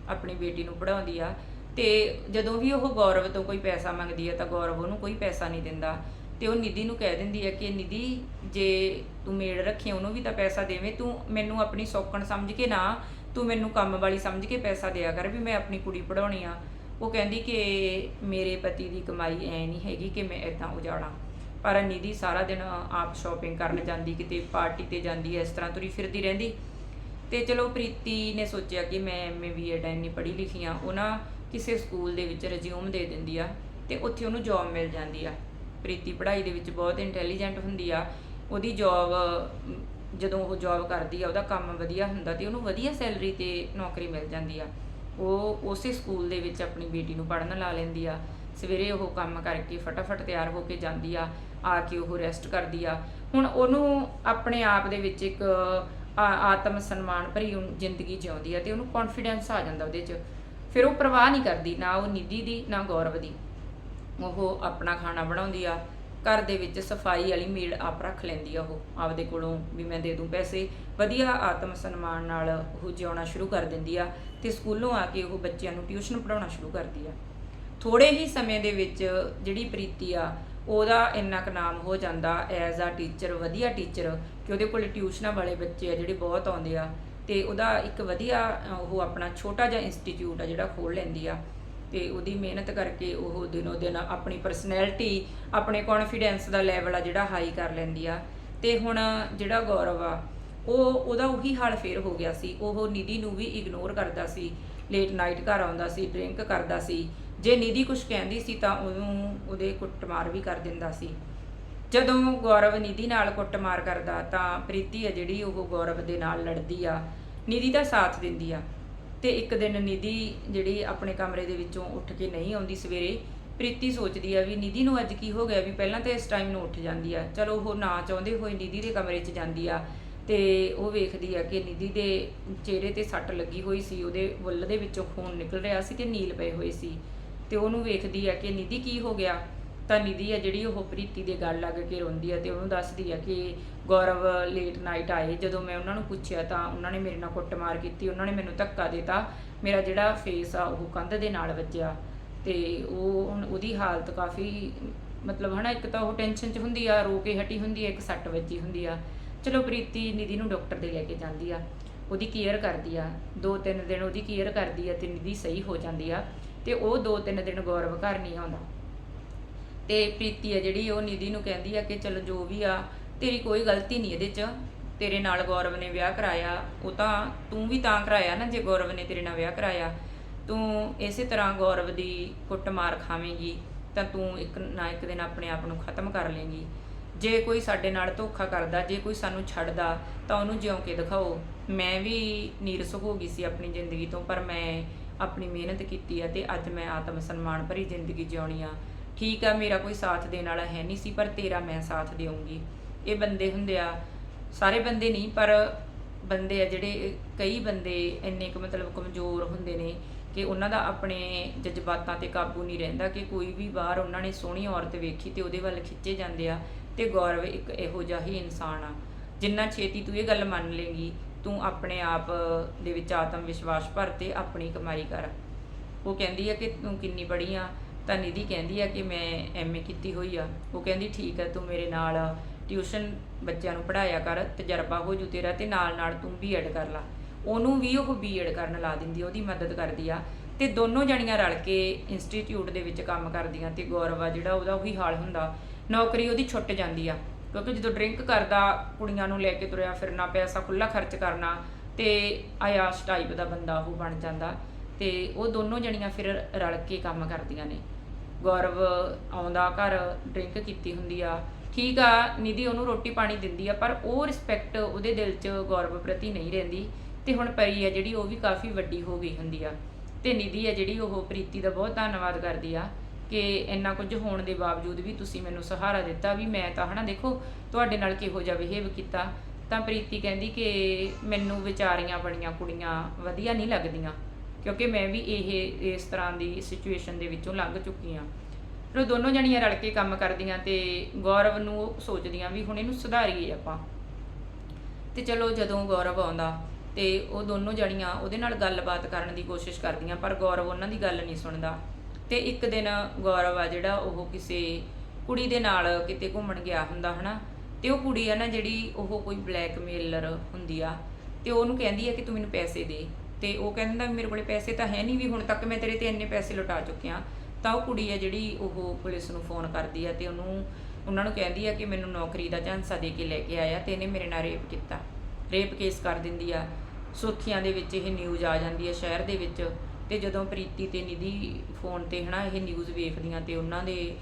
ਆਪਣੀ ਬੇਟੀ ਨੂੰ ਪੜ੍ਹਾਉਂਦੀ ਆ। ਤੇ ਜਦੋਂ ਵੀ ਉਹ ਗੌਰਵ ਤੋਂ ਕੋਈ ਪੈਸਾ ਮੰਗਦੀ ਹੈ ਤਾਂ ਗੌਰਵ ਉਹਨੂੰ ਕੋਈ ਪੈਸਾ ਨਹੀਂ ਦਿੰਦਾ। ਤੇ ਉਹ ਨਿਧੀ ਨੂੰ ਕਹਿ ਦਿੰਦੀ ਹੈ ਕਿ ਨਿਧੀ, ਜੇ ਤੂੰ ਮੇੜ ਰੱਖੀ ਉਹਨੂੰ ਵੀ ਤਾਂ ਪੈਸਾ ਦੇਵੇਂ। ਤੂੰ ਮੈਨੂੰ ਆਪਣੀ ਸੌਕਣ ਸਮਝ ਕੇ ਨਾ, ਤੂੰ ਮੈਨੂੰ ਕੰਮ ਵਾਲੀ ਸਮਝ ਕੇ ਪੈਸਾ ਦਿਆ ਕਰ ਵੀ ਮੈਂ ਆਪਣੀ ਕੁੜੀ ਪੜਾਉਣੀ ਆ। ਉਹ ਕਹਿੰਦੀ ਕਿ ਮੇਰੇ ਪਤੀ ਦੀ ਕਮਾਈ ਐ ਨਹੀਂ ਹੈਗੀ ਕਿ ਮੈਂ ਇਦਾਂ ਉਜਾੜਾਂ। ਪਰ ਨਿਧੀ ਸਾਰਾ ਦਿਨ ਆਪ ਸ਼ਾਪਿੰਗ ਕਰਨ ਜਾਂਦੀ, ਕਿਤੇ ਪਾਰਟੀ ਤੇ ਜਾਂਦੀ ਐ ਇਸ ਤਰ੍ਹਾਂ ਤੁਰੀ ਫਿਰਦੀ ਰਹਿੰਦੀ। ਤੇ ਚਲੋ ਪ੍ਰੀਤੀ ਨੇ ਸੋਚਿਆ ਕਿ ਮੈਂ ਐਮਏ ਬੀਐਡ ਐਨੀ ਪੜ੍ਹੀ ਲਿਖੀ ਆ। ਉਹਨਾਂ ਕਿਸੇ ਸਕੂਲ ਦੇ ਵਿੱਚ ਰਿਜ਼ਿਊਮ ਦੇ ਦਿੰਦੀ ਆ ਤੇ ਉੱਥੇ ਉਹਨੂੰ ਜੌਬ ਮਿਲ ਜਾਂਦੀ ਆ। ਪ੍ਰੀਤੀ ਪੜ੍ਹਾਈ ਦੇ ਵਿੱਚ ਬਹੁਤ ਇੰਟੈਲੀਜੈਂਟ ਹੁੰਦੀ ਆ। ਉਹਦੀ ਜੌਬ ਜਦੋਂ ਉਹ ਜੌਬ ਕਰਦੀ ਆ, ਉਹਦਾ ਕੰਮ ਵਧੀਆ ਹੁੰਦਾ ਤੇ ਉਹਨੂੰ ਵਧੀਆ ਸੈਲਰੀ ਤੇ ਨੌਕਰੀ ਮਿਲ ਜਾਂਦੀ ਆ। ਉਹ ਉਸੇ ਸਕੂਲ ਦੇ ਵਿੱਚ ਆਪਣੀ ਬੇਟੀ ਨੂੰ ਪੜ੍ਹਨ ਲਾ ਲੈਂਦੀ ਆ। ਸਵੇਰੇ ਉਹ ਕੰਮ ਕਰਕੇ ਫਟਾਫਟ ਤਿਆਰ ਹੋ ਕੇ ਜਾਂਦੀ ਆ ਆ ਕੇ ਉਹ ਰੈਸਟ ਕਰਦੀ ਆ। ਹੁਣ ਉਹਨੂੰ ਆਪਣੇ ਆਪ ਦੇ ਵਿੱਚ ਇੱਕ ਆਤਮ ਸਨਮਾਨ ਭਰੀ ਉਹ ਜ਼ਿੰਦਗੀ ਜਿਉਂਦੀ ਆ ਤੇ ਉਹਨੂੰ ਕੌਨਫੀਡੈਂਸ ਆ ਜਾਂਦਾ ਉਹਦੇ 'ਚ। ਫਿਰ ਉਹ ਪਰਵਾਹ ਨਹੀਂ ਕਰਦੀ, ਨਾ ਉਹ ਨਿੱਧੀ ਦੀ, ਨਾ ਗੌਰਵ ਦੀ। ਉਹ ਆਪਣਾ ਖਾਣਾ ਬਣਾਉਂਦੀ ਆ, ਘਰ ਦੇ ਵਿੱਚ ਸਫ਼ਾਈ ਵਾਲੀ ਮੇਡ ਆਪ ਰੱਖ ਲੈਂਦੀ ਆ ਉਹ, ਆਪਦੇ ਕੋਲੋਂ ਵੀ ਮੈਂ ਦੇ ਦੂੰ ਪੈਸੇ। ਵਧੀਆ ਆਤਮ ਸਨਮਾਨ ਨਾਲ ਉਹ ਜਿਉਣਾ ਸ਼ੁਰੂ ਕਰ ਦਿੰਦੀ ਆ ਤੇ ਸਕੂਲੋਂ ਆ ਕੇ ਉਹ ਬੱਚਿਆਂ ਨੂੰ ਟਿਊਸ਼ਨ ਪੜਾਉਣਾ ਸ਼ੁਰੂ ਕਰਦੀ ਆ। ਥੋੜੇ ਹੀ ਸਮੇਂ ਦੇ ਵਿੱਚ ਜਿਹੜੀ ਪ੍ਰੀਤੀ ਆ, ਉਹਦਾ ਇੰਨਾ ਕੁ ਨਾਮ ਹੋ ਜਾਂਦਾ ਐਜ਼ ਆ ਟੀਚਰ, ਵਧੀਆ ਟੀਚਰ, ਕਿ ਉਹਦੇ ਕੋਲ ਟਿਊਸ਼ਨਾਂ ਵਾਲੇ ਬੱਚੇ ਆ ਜਿਹੜੇ ਬਹੁਤ ਆਉਂਦੇ ਆ। ਤੇ ਉਹਦਾ ਇੱਕ ਵਧੀਆ, ਉਹ ਆਪਣਾ ਛੋਟਾ ਜਿਹਾ ਇੰਸਟੀਚਿਊਟ ਆ ਜਿਹੜਾ ਖੋਲ ਲੈਂਦੀ ਆ। ਤੇ ਉਹਦੀ ਮਿਹਨਤ ਕਰਕੇ ਉਹ ਦਿਨੋ ਦਿਨ ਆਪਣੀ ਪਰਸਨੈਲਿਟੀ ਆਪਣੇ ਕੌਨਫੀਡੈਂਸ ਦਾ ਲੈਵਲ ਆ ਜਿਹੜਾ ਹਾਈ ਕਰ ਲੈਂਦੀ ਆ। ਤੇ ਹੁਣ ਜਿਹੜਾ ਗੌਰਵ ਆ, ਉਹ, ਉਹਦਾ ਉਹੀ ਹਾਲ ਫੇਰ ਹੋ ਗਿਆ ਸੀ। ਉਹ ਨਿਧੀ ਨੂੰ ਵੀ ਇਗਨੋਰ ਕਰਦਾ ਸੀ ਲੇਟ ਨਾਈਟ ਘਰ ਆਉਂਦਾ ਸੀ ਡਰਿੰਕ ਕਰਦਾ ਸੀ। ਜੇ ਨਿਧੀ ਕੁਝ ਕਹਿੰਦੀ ਸੀ ਤਾਂ ਉਹਨੂੰ ਉਹਦੇ ਕੁੱਟਮਾਰ ਵੀ ਕਰ ਦਿੰਦਾ ਸੀ। ਜਦੋਂ ਗੌਰਵ ਨਿਧੀ ਨਾਲ ਕੁੱਟਮਾਰ ਕਰਦਾ ਤਾਂ ਪ੍ਰੀਤੀ ਆ ਜਿਹੜੀ ਉਹ ਗੌਰਵ ਦੇ ਨਾਲ ਲੜਦੀ ਆ, ਨਿਧੀ ਦਾ ਸਾਥ ਦਿੰਦੀ ਆ। ਤੇ ਇੱਕ ਦਿਨ ਨਿਧੀ ਜਿਹੜੀ ਆਪਣੇ ਕਮਰੇ ਦੇ ਵਿੱਚੋਂ ਉੱਠ ਕੇ ਨਹੀਂ ਆਉਂਦੀ ਸਵੇਰੇ, ਪ੍ਰੀਤੀ ਸੋਚਦੀ ਆ ਵੀ ਨਿਧੀ ਨੂੰ ਅੱਜ ਕੀ ਹੋ ਗਿਆ ਵੀ ਪਹਿਲਾਂ ਤਾਂ ਇਸ ਟਾਈਮ ਨੂੰ ਉੱਠ ਜਾਂਦੀ ਆ। ਚਲੋ ਉਹ ਨਾ ਚਾਹੁੰਦੇ ਹੋਏ ਨਿਧੀ ਦੇ ਕਮਰੇ 'ਚ ਜਾਂਦੀ ਆ ਤੇ ਉਹ ਵੇਖਦੀ ਆ ਕਿ ਨਿਧੀ ਦੇ ਚਿਹਰੇ ਤੇ ਸੱਟ ਲੱਗੀ ਹੋਈ ਸੀ, ਉਹਦੇ ਬੁੱਲ ਦੇ ਵਿੱਚੋਂ ਖੂਨ ਨਿਕਲ ਰਿਹਾ ਸੀ ਤੇ ਨੀਲ ਪਏ ਹੋਏ ਸੀ। ਤੇ ਉਹਨੂੰ ਵੇਖਦੀ ਆ ਕਿ ਨਿਧੀ ਕੀ ਹੋ ਗਿਆ? ਤਾਂ ਨਿਧੀ ਆ ਜਿਹੜੀ ਉਹ ਪ੍ਰੀਤੀ ਦੇ ਗੱਲ ਲੱਗ ਕੇ ਰੋਂਦੀ ਆ ਤੇ ਉਹਨੂੰ ਦੱਸਦੀ ਆ ਕਿ ਗੌਰਵ ਲੇਟ ਨਾਈਟ ਆਏ, ਜਦੋਂ ਮੈਂ ਉਹਨਾਂ ਨੂੰ ਪੁੱਛਿਆ ਤਾਂ ਉਹਨਾਂ ਨੇ ਮੇਰੇ ਨਾਲ ਕੁੱਟਮਾਰ ਕੀਤੀ, ਉਹਨਾਂ ਨੇ ਮੈਨੂੰ ਧੱਕਾ ਦਿੱਤਾ, ਮੇਰਾ ਜਿਹੜਾ ਫੇਸ ਆ ਉਹ ਕੰਧ ਦੇ ਨਾਲ ਵੱਜਿਆ ਤੇ ਉਹ ਉਹਦੀ ਹਾਲਤ ਕਾਫੀ ਮਤਲਬ ਹਨਾ, ਇੱਕ ਤਾਂ ਉਹ ਟੈਨਸ਼ਨ 'ਚ ਹੁੰਦੀ ਆ, ਰੋ ਕੇ ਹਟੀ ਹੁੰਦੀ ਆ, ਇੱਕ ਸੱਟ ਵੱਜੀ ਹੁੰਦੀ ਆ। ਚਲੋ ਪ੍ਰੀਤੀ ਨਿਧੀ ਨੂੰ ਡਾਕਟਰ ਦੇ ਲੈ ਕੇ ਜਾਂਦੀ ਆ, ਉਹਦੀ ਕੇਅਰ ਕਰਦੀ ਆ, ਦੋ ਤਿੰਨ ਦਿਨ ਉਹਦੀ ਕੇਅਰ ਕਰਦੀ ਆ ਤੇ ਨਿਧੀ ਸਹੀ ਹੋ ਜਾਂਦੀ ਆ ਤੇ ਉਹ ਦੋ ਤਿੰਨ ਦਿਨ ਗੌਰਵ ਘਰ ਨਹੀਂ ਆਉਂਦਾ। ਤੇ ਪ੍ਰੀਤੀ ਆ ਜਿਹੜੀ, ਉਹ ਨਿਧੀ ਨੂੰ ਕਹਿੰਦੀ ਆ ਕਿ ਚਲੋ ਜੋ ਵੀ ਆ, ਤੇਰੀ ਕੋਈ ਗਲਤੀ ਨਹੀਂ ਇਹਦੇ 'ਚ। ਤੇਰੇ ਨਾਲ ਗੌਰਵ ਨੇ ਵਿਆਹ ਕਰਾਇਆ, ਉਹ ਤਾਂ ਤੂੰ ਵੀ ਤਾਂ ਕਰਾਇਆ ਨਾ ਜੇ ਗੌਰਵ ਨੇ ਤੇਰੇ ਨਾਲ ਵਿਆਹ ਕਰਾਇਆ। ਤੂੰ ਇਸੇ ਤਰ੍ਹਾਂ ਗੌਰਵ ਦੀ ਕੁੱਟਮਾਰ ਖਾਵੇਂਗੀ, ਤਾਂ ਤੂੰ ਇੱਕ ਨਾ ਇੱਕ ਦਿਨ ਆਪਣੇ ਆਪ ਨੂੰ ਖਤਮ ਕਰ ਲੇਂਗੀ। ਜੇ ਕੋਈ ਸਾਡੇ ਨਾਲ ਧੋਖਾ ਕਰਦਾ, ਜੇ ਕੋਈ ਸਾਨੂੰ ਛੱਡਦਾ, ਤਾਂ ਉਹਨੂੰ ਜਿਉਂ ਕੇ ਦਿਖਾਓ। ਮੈਂ ਵੀ ਨੀਰਸ ਹੋ ਗਈ ਸੀ ਆਪਣੀ ਜ਼ਿੰਦਗੀ ਤੋਂ, ਪਰ ਮੈਂ ਆਪਣੀ ਮਿਹਨਤ ਕੀਤੀ ਆ ਤੇ ਅੱਜ ਮੈਂ ਆਤਮ ਸਨਮਾਨ ਭਰੀ ਜ਼ਿੰਦਗੀ ਜਿਉਣੀ ਆ। ਠੀਕ ਆ, ਮੇਰਾ ਕੋਈ ਸਾਥ ਦੇਣ ਵਾਲਾ ਹੈ ਨਹੀਂ ਸੀ, ਪਰ ਤੇਰਾ ਮੈਂ ਸਾਥ ਦੇਵਾਂਗੀ ਇਹ ਬੰਦੇ ਹੁੰਦੇ ਆ, ਸਾਰੇ ਬੰਦੇ ਨਹੀਂ, ਪਰ ਬੰਦੇ ਆ ਜਿਹੜੇ, ਕਈ ਬੰਦੇ ਇੰਨੇ ਕੁ ਮਤਲਬ ਕਮਜ਼ੋਰ ਹੁੰਦੇ ਨੇ ਕਿ ਉਹਨਾਂ ਦਾ ਆਪਣੇ ਜਜ਼ਬਾਤਾਂ ਤੇ ਕਾਬੂ ਨਹੀਂ ਰਹਿੰਦਾ ਕਿ ਕੋਈ ਵੀ ਬਾਹਰ ਉਹਨਾਂ ਨੇ ਸੋਹਣੀ ਔਰਤ ਵੇਖੀ ਤੇ ਉਹਦੇ ਵੱਲ ਖਿੱਚੇ ਜਾਂਦੇ ਆ ਤੇ ਗੌਰਵ ਇੱਕ ਇਹੋ ਜਿਹਾ ਹੀ ਇਨਸਾਨ ਆ। ਜਿੰਨਾ ਛੇਤੀ ਤੂੰ ਇਹ ਗੱਲ ਮੰਨ ਲੇਗੀ ਤੂੰ ਆਪਣੇ ਆਪ ਦੇ ਵਿੱਚ ਆਤਮ ਵਿਸ਼ਵਾਸ ਭਰ ਤੇ ਆਪਣੀ ਕਮਾਈ ਕਰ। ਉਹ ਕਹਿੰਦੀ ਆ ਕਿ ਤੂੰ ਕਿੰਨੀ ਪੜ੍ਹੀ ਆ ਤਾਂ ਨਿਧੀ ਕਹਿੰਦੀ ਆ ਕਿ ਮੈਂ ਐਮਏ ਕੀਤੀ ਹੋਈ ਆ। ਉਹ ਕਹਿੰਦੀ, ਠੀਕ ਆ, ਤੂੰ ਮੇਰੇ ਨਾਲ ਟਿਊਸ਼ਨ ਬੱਚਿਆਂ ਨੂੰ ਪੜਾਇਆ ਕਰ, ਤਜਰਬਾ ਹੋ ਜੂ ਤੇਰਾ ਤੇ ਨਾਲ ਨਾਲ ਤੂੰ ਬੀਐਡ ਕਰ ਲਾ। ਉਹਨੂੰ ਵੀ ਉਹ ਬੀਐਡ ਕਰਨ ਲਾ ਦਿੰਦੀ ਉਹਦੀ ਮਦਦ ਕਰਦੀ ਆ। ਤੇ ਦੋਨੋਂ ਜਣੀਆਂ ਰਲ ਕੇ ਇੰਸਟੀਚਿਊਟ ਦੇ ਵਿੱਚ ਕੰਮ ਕਰਦੀਆਂ ਤੇ ਗੌਰਵ ਆ ਜਿਹੜਾ, ਉਹਦਾ ਉਹੀ ਹਾਲ ਹੁੰਦਾ। ਨੌਕਰੀ ਉਹਦੀ ਛੁੱਟ ਜਾਂਦੀ ਆ, ਕਿਉਂਕਿ ਜਦੋਂ ਡਰਿੰਕ ਕਰਦਾ, ਕੁੜੀਆਂ ਨੂੰ ਲੈ ਕੇ ਤੁਰਿਆ ਫਿਰਨਾ, ਪੈਸਾ ਖੁੱਲਾ ਖਰਚ ਕਰਨਾ ਤੇ ਆਯਾਸ਼ ਟਾਈਪ ਦਾ ਬੰਦਾ ਉਹ ਬਣ ਜਾਂਦਾ। ਤੇ ਉਹ ਦੋਨੋਂ ਜਣੀਆਂ ਫਿਰ ਰਲ ਕੇ ਕੰਮ ਕਰਦੀਆਂ ਨੇ। ਗੌਰਵ ਆਉਂਦਾ, ਘਰ ਡਰਿੰਕ ਕੀਤੀ ਹੁੰਦੀ ਆ। ਠੀਕ ਆ, ਨਿਧੀ ਉਹਨੂੰ ਰੋਟੀ ਪਾਣੀ ਦਿੰਦੀ ਆ, ਪਰ ਉਹ ਰਿਸਪੈਕਟ ਉਹਦੇ ਦਿਲ 'ਚ ਗੌਰਵ ਪ੍ਰਤੀ ਨਹੀਂ ਰਹਿੰਦੀ। ਤੇ ਹੁਣ ਪਰੀ ਆ ਜਿਹੜੀ, ਉਹ ਵੀ ਕਾਫੀ ਵੱਡੀ ਹੋ ਗਈ ਹੁੰਦੀ ਆ। ਤੇ ਨਿਧੀ ਆ ਜਿਹੜੀ, ਉਹ ਪ੍ਰੀਤੀ ਦਾ ਬਹੁਤ ਧੰਨਵਾਦ ਕਰਦੀ ਆ ਕਿ ਇੰਨਾ ਕੁਝ ਹੋਣ ਦੇ ਬਾਵਜੂਦ ਵੀ ਤੁਸੀਂ ਮੈਨੂੰ ਸਹਾਰਾ ਦਿੱਤਾ ਵੀ ਮੈਂ ਤਾਂ ਹਨਾ ਦੇਖੋ, ਤੁਹਾਡੇ ਨਾਲ ਕਿਹੋ ਜਿਹਾ ਬਿਹੇਵ ਕੀਤਾ। ਤਾਂ ਪ੍ਰੀਤੀ ਕਹਿੰਦੀ ਕਿ ਮੈਨੂੰ ਵਿਚਾਰੀਆਂ ਬਣੀਆਂ ਕੁੜੀਆਂ ਵਧੀਆ ਨਹੀਂ ਲੱਗਦੀਆਂ। ਕਿਉਂਕਿ ਮੈਂ ਵੀ ਇਹ, ਇਸ ਤਰ੍ਹਾਂ ਦੀ ਸਿਚੁਏਸ਼ਨ ਦੇ ਵਿੱਚੋਂ ਲੰਘ ਚੁੱਕੀ ਆ ਫਿਰ ਉਹ ਦੋਨੋਂ ਜਣੀਆਂ ਰਲ ਕੇ ਕੰਮ ਕਰਦੀਆਂ ਤੇ ਗੌਰਵ ਨੂੰ ਉਹ ਸੋਚਦੀਆਂ ਵੀ ਹੁਣ ਇਹਨੂੰ ਸੁਧਾਰੀਏ ਆਪਾਂ। ਤੇ ਚਲੋ ਜਦੋਂ ਗੌਰਵ ਆਉਂਦਾ ਤੇ ਉਹ ਦੋਨੋਂ ਜਣੀਆਂ ਉਹਦੇ ਨਾਲ ਗੱਲਬਾਤ ਕਰਨ ਦੀ ਕੋਸ਼ਿਸ਼ ਕਰਦੀਆਂ, ਪਰ ਗੌਰਵ ਉਹਨਾਂ ਦੀ ਗੱਲ ਨਹੀਂ ਸੁਣਦਾ। ਤੇ ਇੱਕ ਦਿਨ ਗੌਰਵ ਆ ਜਿਹੜਾ ਉਹ ਕਿਸੇ ਕੁੜੀ ਦੇ ਨਾਲ ਕਿਤੇ ਘੁੰਮਣ ਗਿਆ ਹੁੰਦਾ, ਹਨਾ? ਤੇ ਉਹ ਕੁੜੀ ਆ ਨਾ ਜਿਹੜੀ ਉਹ ਕੋਈ ਬਲੈਕਮੇਲਰ ਹੁੰਦੀ ਆ, ਤੇ ਉਹਨੂੰ ਕਹਿੰਦੀ ਆ ਕਿ ਤੂੰ ਮੈਨੂੰ ਪੈਸੇ ਦੇ। ਤੇ ਉਹ ਕਹਿੰਦਾ ਮੇਰੇ ਕੋਲੇ ਪੈਸੇ ਤਾਂ ਹੈ ਨਹੀਂ ਵੀ ਹੁਣ ਤੱਕ ਮੈਂ ਤੇਰੇ ਤੇ ਇੰਨੇ ਪੈਸੇ ਲੁਟਾ ਚੁੱਕਿਆ ਤਾਂ ਉਹ ਕੁੜੀ ਆ ਜਿਹੜੀ ਉਹ ਪੁਲਿਸ ਨੂੰ ਫੋਨ ਕਰਦੀ ਆ ਤੇ ਉਹਨੂੰ, ਉਹਨਾਂ ਨੂੰ ਕਹਿੰਦੀ ਆ ਕਿ ਮੈਨੂੰ ਨੌਕਰੀ ਦਾ ਝਾਂਸਾ ਦੇ ਕੇ ਲੈ ਕੇ ਆਇਆ ਤੇ ਇਹਨੇ ਮੇਰੇ ਨਾਲ ਰੇਪ ਕੀਤਾ। ਰੇਪ ਕੇਸ ਕਰ ਦਿੰਦੀ ਆ। ਸੁਰਖੀਆਂ ਦੇ ਵਿੱਚ ਇਹ ਨਿਊਜ਼ ਆ ਜਾਂਦੀ ਹੈ ਸ਼ਹਿਰ ਦੇ ਵਿੱਚ ਤੇ ਜਦੋਂ ਪ੍ਰੀਤੀ ਤੇ ਨਿਧੀ ਫੋਨ ਤੇ ਹਨਾ ਇਹ ਨਿਊਜ਼ ਵੇਖਦੀਆਂ ਤੇ ਉਹਨਾਂ ਦੇ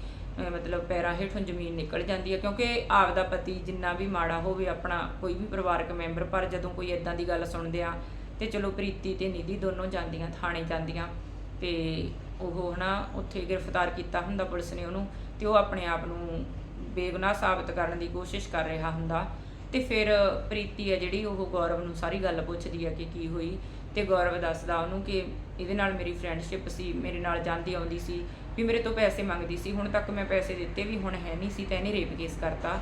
ਮਤਲਬ ਪੈਰਾਂ ਹੇਠੋਂ ਜ਼ਮੀਨ ਨਿਕਲ ਜਾਂਦੀ ਹੈ ਕਿਉਂਕਿ ਆਪਦਾ ਪਤੀ ਜਿੰਨਾ ਵੀ ਮਾੜਾ ਹੋਵੇ ਆਪਣਾ ਕੋਈ ਵੀ ਪਰਿਵਾਰਕ ਮੈਂਬਰ ਪਰ ਜਦੋਂ ਕੋਈ ਇਦਾਂ ਦੀ ਗੱਲ ਸੁਣਦੇ ਆ ਤੇ ਚਲੋ ਪ੍ਰੀਤੀ ਤੇ ਨਿਧੀ ਦੋਨੋਂ ਜਾਂਦੀਆਂ, ਥਾਣੇ ਜਾਂਦੀਆਂ ਤੇ ਉਹ ਹਨਾ ਉੱਥੇ ਗ੍ਰਿਫਤਾਰ ਕੀਤਾ ਹੁੰਦਾ ਪੁਲਿਸ ਨੇ ਉਹਨੂੰ ਤੇ ਉਹ ਆਪਣੇ ਆਪ ਨੂੰ ਬੇਗੁਨਾਹ ਸਾਬਤ ਕਰਨ ਦੀ ਕੋਸ਼ਿਸ਼ ਕਰ ਰਿਹਾ ਹੁੰਦਾ। ਤੇ ਫਿਰ ਪ੍ਰੀਤੀ ਹੈ ਜਿਹੜੀ ਉਹ ਗੌਰਵ ਨੂੰ ਸਾਰੀ ਗੱਲ ਪੁੱਛਦੀ ਹੈ ਕਿ ਕੀ ਹੋਈ ਤੇ ਗੌਰਵ ਦੱਸਦਾ ਉਹਨੂੰ ਕਿ ਇਹਦੇ ਨਾਲ ਮੇਰੀ ਫਰੈਂਡਸ਼ਿਪ ਸੀ, ਮੇਰੇ ਨਾਲ ਜਾਂਦੀ ਆਉਂਦੀ ਸੀ ਵੀ ਮੇਰੇ ਤੋਂ ਪੈਸੇ ਮੰਗਦੀ ਸੀ, ਹੁਣ ਤੱਕ ਮੈਂ ਪੈਸੇ ਦਿੱਤੇ ਵੀ ਹੁਣ ਹੈ ਨਹੀਂ ਸੀ ਤਾਂ ਇਹਨੇ ਰੇਪ ਕੇਸ ਕਰਤਾ।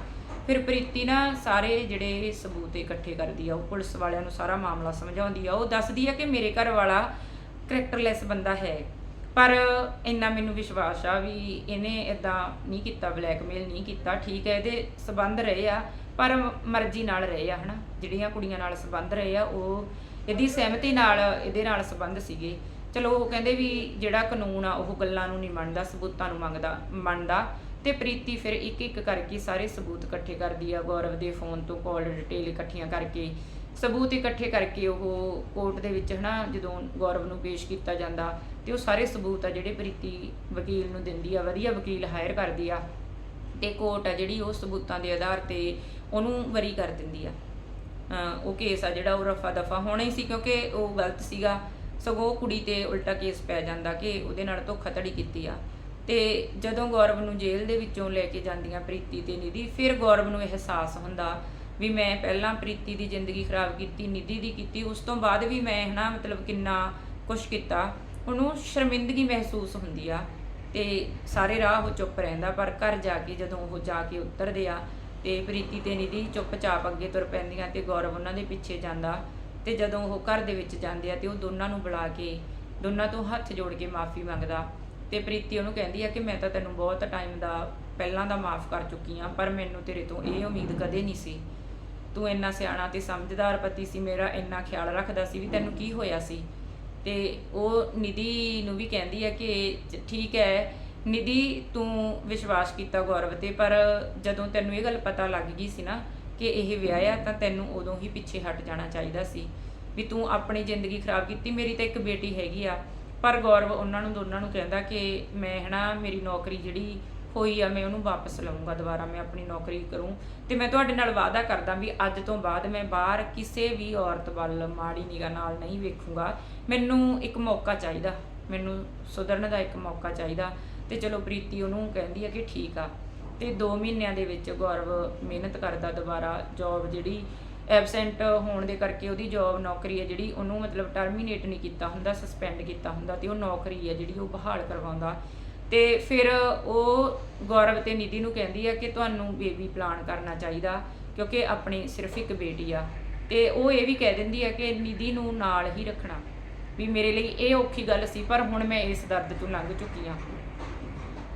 ਫਿਰ ਪ੍ਰੀਤੀ ਨਾ ਸਾਰੇ ਜਿਹੜੇ ਸਬੂਤ ਇਕੱਠੇ ਕਰਦੀ ਆ, ਉਹ ਪੁਲਿਸ ਵਾਲਿਆਂ ਨੂੰ ਸਾਰਾ ਮਾਮਲਾ ਸਮਝਾਉਂਦੀ ਆ। ਉਹ ਦੱਸਦੀ ਆ ਕਿ ਮੇਰੇ ਘਰ ਵਾਲਾ ਕਰੈਕਟਰਲੈਸ ਬੰਦਾ ਹੈ। ਪਰ ਇੰਨਾ ਮੈਨੂੰ ਵਿਸ਼ਵਾਸ ਆ ਵੀ ਇਹਨੇ ਇਦਾਂ ਨਹੀਂ ਕੀਤਾ ਬਲੈਕਮੇਲ ਨਹੀਂ ਕੀਤਾ। ਠੀਕ ਹੈ ਇਹਦੇ ਸਬੰਧ ਰਹੇ ਆ, ਪਰ ਮਰਜ਼ੀ ਨਾਲ ਰਹੇ ਆ, ਹਨਾ? ਜਿਹੜੀਆਂ ਕੁੜੀਆਂ ਨਾਲ ਸਬੰਧ ਰਹੇ ਆ, ਉਹ ਇਹਦੀ ਸਹਿਮਤੀ ਨਾਲ, ਇਹਦੇ ਨਾਲ ਸਬੰਧ ਸੀਗੇ। ਚਲੋ ਉਹ ਕਹਿੰਦੇ ਵੀ ਜਿਹੜਾ ਕਾਨੂੰਨ ਆ, ਉਹ ਗੱਲਾਂ ਨੂੰ ਨਹੀਂ ਮੰਨਦਾ, ਸਬੂਤਾਂ ਨੂੰ ਮੰਗਦਾ, ਮੰਨਦਾ ਤੇ ਪ੍ਰੀਤੀ ਫਿਰ ਇੱਕ ਇੱਕ ਕਰਕੇ ਸਾਰੇ ਸਬੂਤ ਇਕੱਠੇ ਕਰਦੀ ਆ, ਗੌਰਵ ਦੇ ਫੋਨ ਤੋਂ ਕਾਲ ਡਿਟੇਲ ਇਕੱਠੀਆਂ ਕਰਕੇ, ਸਬੂਤ ਇਕੱਠੇ ਕਰਕੇ ਉਹ ਕੋਰਟ ਦੇ ਵਿੱਚ ਹਨਾ, ਜਦੋਂ ਗੌਰਵ ਨੂੰ ਪੇਸ਼ ਕੀਤਾ ਜਾਂਦਾ ਤੇ ਉਹ ਸਾਰੇ ਸਬੂਤ ਆ ਜਿਹੜੇ ਪ੍ਰੀਤੀ ਵਕੀਲ ਨੂੰ ਦਿੰਦੀ ਆ, ਵਧੀਆ ਵਕੀਲ ਹਾਇਰ ਕਰਦੀ ਆ ਤੇ ਕੋਰਟ ਆ ਜਿਹੜੀ ਉਹ ਸਬੂਤਾਂ ਦੇ ਆਧਾਰ ਤੇ ਉਹਨੂੰ ਵਰੀ ਕਰ ਦਿੰਦੀ ਆ। ਉਹ ਕੇਸ ਆ ਜਿਹੜਾ ਉਹ ਰਫਾ ਦਫਾ ਹੋਣਾ ਹੀ ਸੀ ਕਿਉਂਕਿ ਉਹ ਗਲਤ ਸੀਗਾ। ਸਗੋਂ ਉਹ ਕੁੜੀ ਤੇ ਉਲਟਾ ਕੇਸ ਪੈ ਜਾਂਦਾ ਕਿ ਉਹਦੇ ਨਾਲ ਧੋਖਾਧੜੀ ਕੀਤੀ ਆ। ਤੇ ਜਦੋਂ ਗੌਰਵ ਨੂੰ ਜੇਲ੍ਹ ਦੇ ਵਿੱਚੋਂ ਲੈ ਕੇ ਜਾਂਦੀਆਂ ਪ੍ਰੀਤੀ ਤੇ ਨਿਧੀ, ਫਿਰ ਗੌਰਵ ਨੂੰ ਅਹਿਸਾਸ ਹੁੰਦਾ ਵੀ ਮੈਂ ਪਹਿਲਾਂ ਪ੍ਰੀਤੀ ਦੀ ਜ਼ਿੰਦਗੀ ਖਰਾਬ ਕੀਤੀ, ਨਿਧੀ ਦੀ ਕੀਤੀ, ਉਸ ਤੋਂ ਬਾਅਦ ਵੀ ਮੈਂ ਹਨਾ ਮਤਲਬ ਕਿੰਨਾ ਕੁਛ ਕੀਤਾ। ਉਹਨੂੰ ਸ਼ਰਮਿੰਦਗੀ ਮਹਿਸੂਸ ਹੁੰਦੀ ਆ ਤੇ ਸਾਰੇ ਰਾਹ ਉਹ ਚੁੱਪ ਰਹਿੰਦਾ, ਪਰ ਘਰ ਜਾ ਕੇ ਜਦੋਂ ਉਹ ਜਾ ਕੇ ਉਤਰਦੇ ਆ ਤੇ ਪ੍ਰੀਤੀ ਤੇ ਨਿਧੀ ਚੁੱਪਚਾਪ ਅੱਗੇ ਤੁਰ ਪੈਂਦੀਆਂ ਤੇ ਗੌਰਵ ਉਹਨਾਂ ਦੇ ਪਿੱਛੇ ਜਾਂਦਾ। ਤੇ ਜਦੋਂ ਉਹ ਘਰ ਦੇ ਵਿੱਚ ਜਾਂਦੇ ਆ ਤੇ ਉਹ ਦੋਨਾਂ ਨੂੰ ਬੁਲਾ ਕੇ, ਦੋਨਾਂ ਤੋਂ ਹੱਥ ਜੋੜ ਕੇ ਮਾਫੀ ਮੰਗਦਾ। ਤੇ ਪ੍ਰੀਤੀ ਉਹਨੂੰ ਕਹਿੰਦੀ ਆ ਕਿ ਮੈਂ ਤਾਂ ਤੈਨੂੰ ਬਹੁਤ ਟਾਈਮ ਦਾ, ਪਹਿਲਾਂ ਦਾ ਮਾਫ ਕਰ ਚੁੱਕੀ ਆ, ਪਰ ਮੈਨੂੰ ਤੇਰੇ ਤੋਂ ਇਹ ਉਮੀਦ ਕਦੇ ਨਹੀਂ ਸੀ। ਤੂੰ ਇੰਨਾ ਸਿਆਣਾ ਤੇ ਸਮਝਦਾਰ ਪਤੀ ਸੀ, ਮੇਰਾ ਇੰਨਾ ਖਿਆਲ ਰੱਖਦਾ ਸੀ ਵੀ ਤੈਨੂੰ ਕੀ ਹੋਇਆ ਸੀ। ਤੇ ਉਹ ਨਿਧੀ ਨੂੰ ਵੀ ਕਹਿੰਦੀ ਹੈ ਕਿ ਠੀਕ ਹੈ ਨਿਧੀ ਤੂੰ ਵਿਸ਼ਵਾਸ ਕੀਤਾ ਗੌਰਵ ਤੇ, ਪਰ ਜਦੋਂ ਤੈਨੂੰ ਇਹ ਗੱਲ ਪਤਾ ਲੱਗ ਗਈ ਸੀ ਨਾ ਕਿ ਇਹ ਵਿਆਹਿਆ ਤਾਂ ਤੈਨੂੰ ਉਦੋਂ ਹੀ ਪਿੱਛੇ ਹਟ ਜਾਣਾ ਚਾਹੀਦਾ ਸੀ। ਵੀ ਤੂੰ ਆਪਣੀ ਜ਼ਿੰਦਗੀ ਖਰਾਬ ਕੀਤੀ, ਮੇਰੀ ਤਾਂ ਇੱਕ ਬੇਟੀ ਹੈਗੀ ਆ। ਪਰ ਗੌਰਵ ਉਹਨਾਂ ਨੂੰ, ਦੋਨਾਂ ਨੂੰ ਕਹਿੰਦਾ ਕਿ ਮੈਂ ਹਨਾ, ਮੇਰੀ ਨੌਕਰੀ ਜਿਹੜੀ ਹੋਈ ਆ, ਮੈਂ ਉਹਨੂੰ ਵਾਪਸ ਲਵਾਂਗਾ ਦੁਬਾਰਾ, ਮੈਂ ਆਪਣੀ ਨੌਕਰੀ ਕਰੂੰ। ਤੇ ਮੈਂ ਤੁਹਾਡੇ ਨਾਲ ਵਾਅਦਾ ਕਰਦਾ ਵੀ ਅੱਜ ਤੋਂ ਬਾਅਦ ਮੈਂ ਬਾਹਰ ਕਿਸੇ ਵੀ ਔਰਤ ਵੱਲ ਮਾੜੀ ਨਿਗਾਹ ਨਾਲ ਨਹੀਂ ਵੇਖੂੰਗਾ। ਮੈਨੂੰ ਇੱਕ ਮੌਕਾ ਚਾਹੀਦਾ, ਮੈਨੂੰ ਸੁਧਰਨ ਦਾ ਇੱਕ ਮੌਕਾ ਚਾਹੀਦਾ। ਤੇ ਚਲੋ, ਪ੍ਰੀਤੀ ਉਹਨੂੰ ਕਹਿੰਦੀ ਆ ਕਿ ਠੀਕ ਆ। ਤੇ 2 ਮਹੀਨਿਆਂ ਦੇ ਵਿੱਚ ਗੌਰਵ ਮਿਹਨਤ ਕਰਦਾ ਦੁਬਾਰਾ ਜੌਬ ਜਿਹੜੀ ਐਬਸੈਂਟ ਹੋਣ ਦੇ ਕਰਕੇ ਉਹਦੀ ਜੌਬ ਨੌਕਰੀ ਹੈ ਜਿਹੜੀ ਉਹਨੂੰ ਮਤਲਬ ਟਰਮੀਨੇਟ ਨਹੀਂ ਕੀਤਾ ਹੁੰਦਾ ਸਸਪੈਂਡ ਕੀਤਾ ਹੁੰਦਾ ਤੇ ਉਹ ਨੌਕਰੀ ਹੈ ਜਿਹੜੀ ਉਹ ਬਹਾਲ ਕਰਵਾਉਂਦਾ। ਤੇ ਫਿਰ ਉਹ ਗੌਰਵ ਤੇ ਨਿਧੀ ਨੂੰ ਕਹਿੰਦੀ ਆ ਕਿ ਤੁਹਾਨੂੰ ਬੇਬੀ ਪਲਾਨ ਕਰਨਾ ਚਾਹੀਦਾ ਕਿਉਂਕਿ ਆਪਣੀ ਸਿਰਫ ਇੱਕ ਬੇਟੀ ਆ। ਤੇ ਉਹ ਇਹ ਵੀ ਕਹਿ ਦਿੰਦੀ ਆ ਕਿ ਨਿਧੀ ਨੂੰ ਨਾਲ ਹੀ ਰੱਖਣਾ ਵੀ ਮੇਰੇ ਲਈ ਇਹ ਔਖੀ ਗੱਲ ਸੀ ਪਰ ਹੁਣ ਮੈਂ ਇਸ ਦਰਦ ਤੋਂ ਲੰਘ ਚੁੱਕੀ ਆ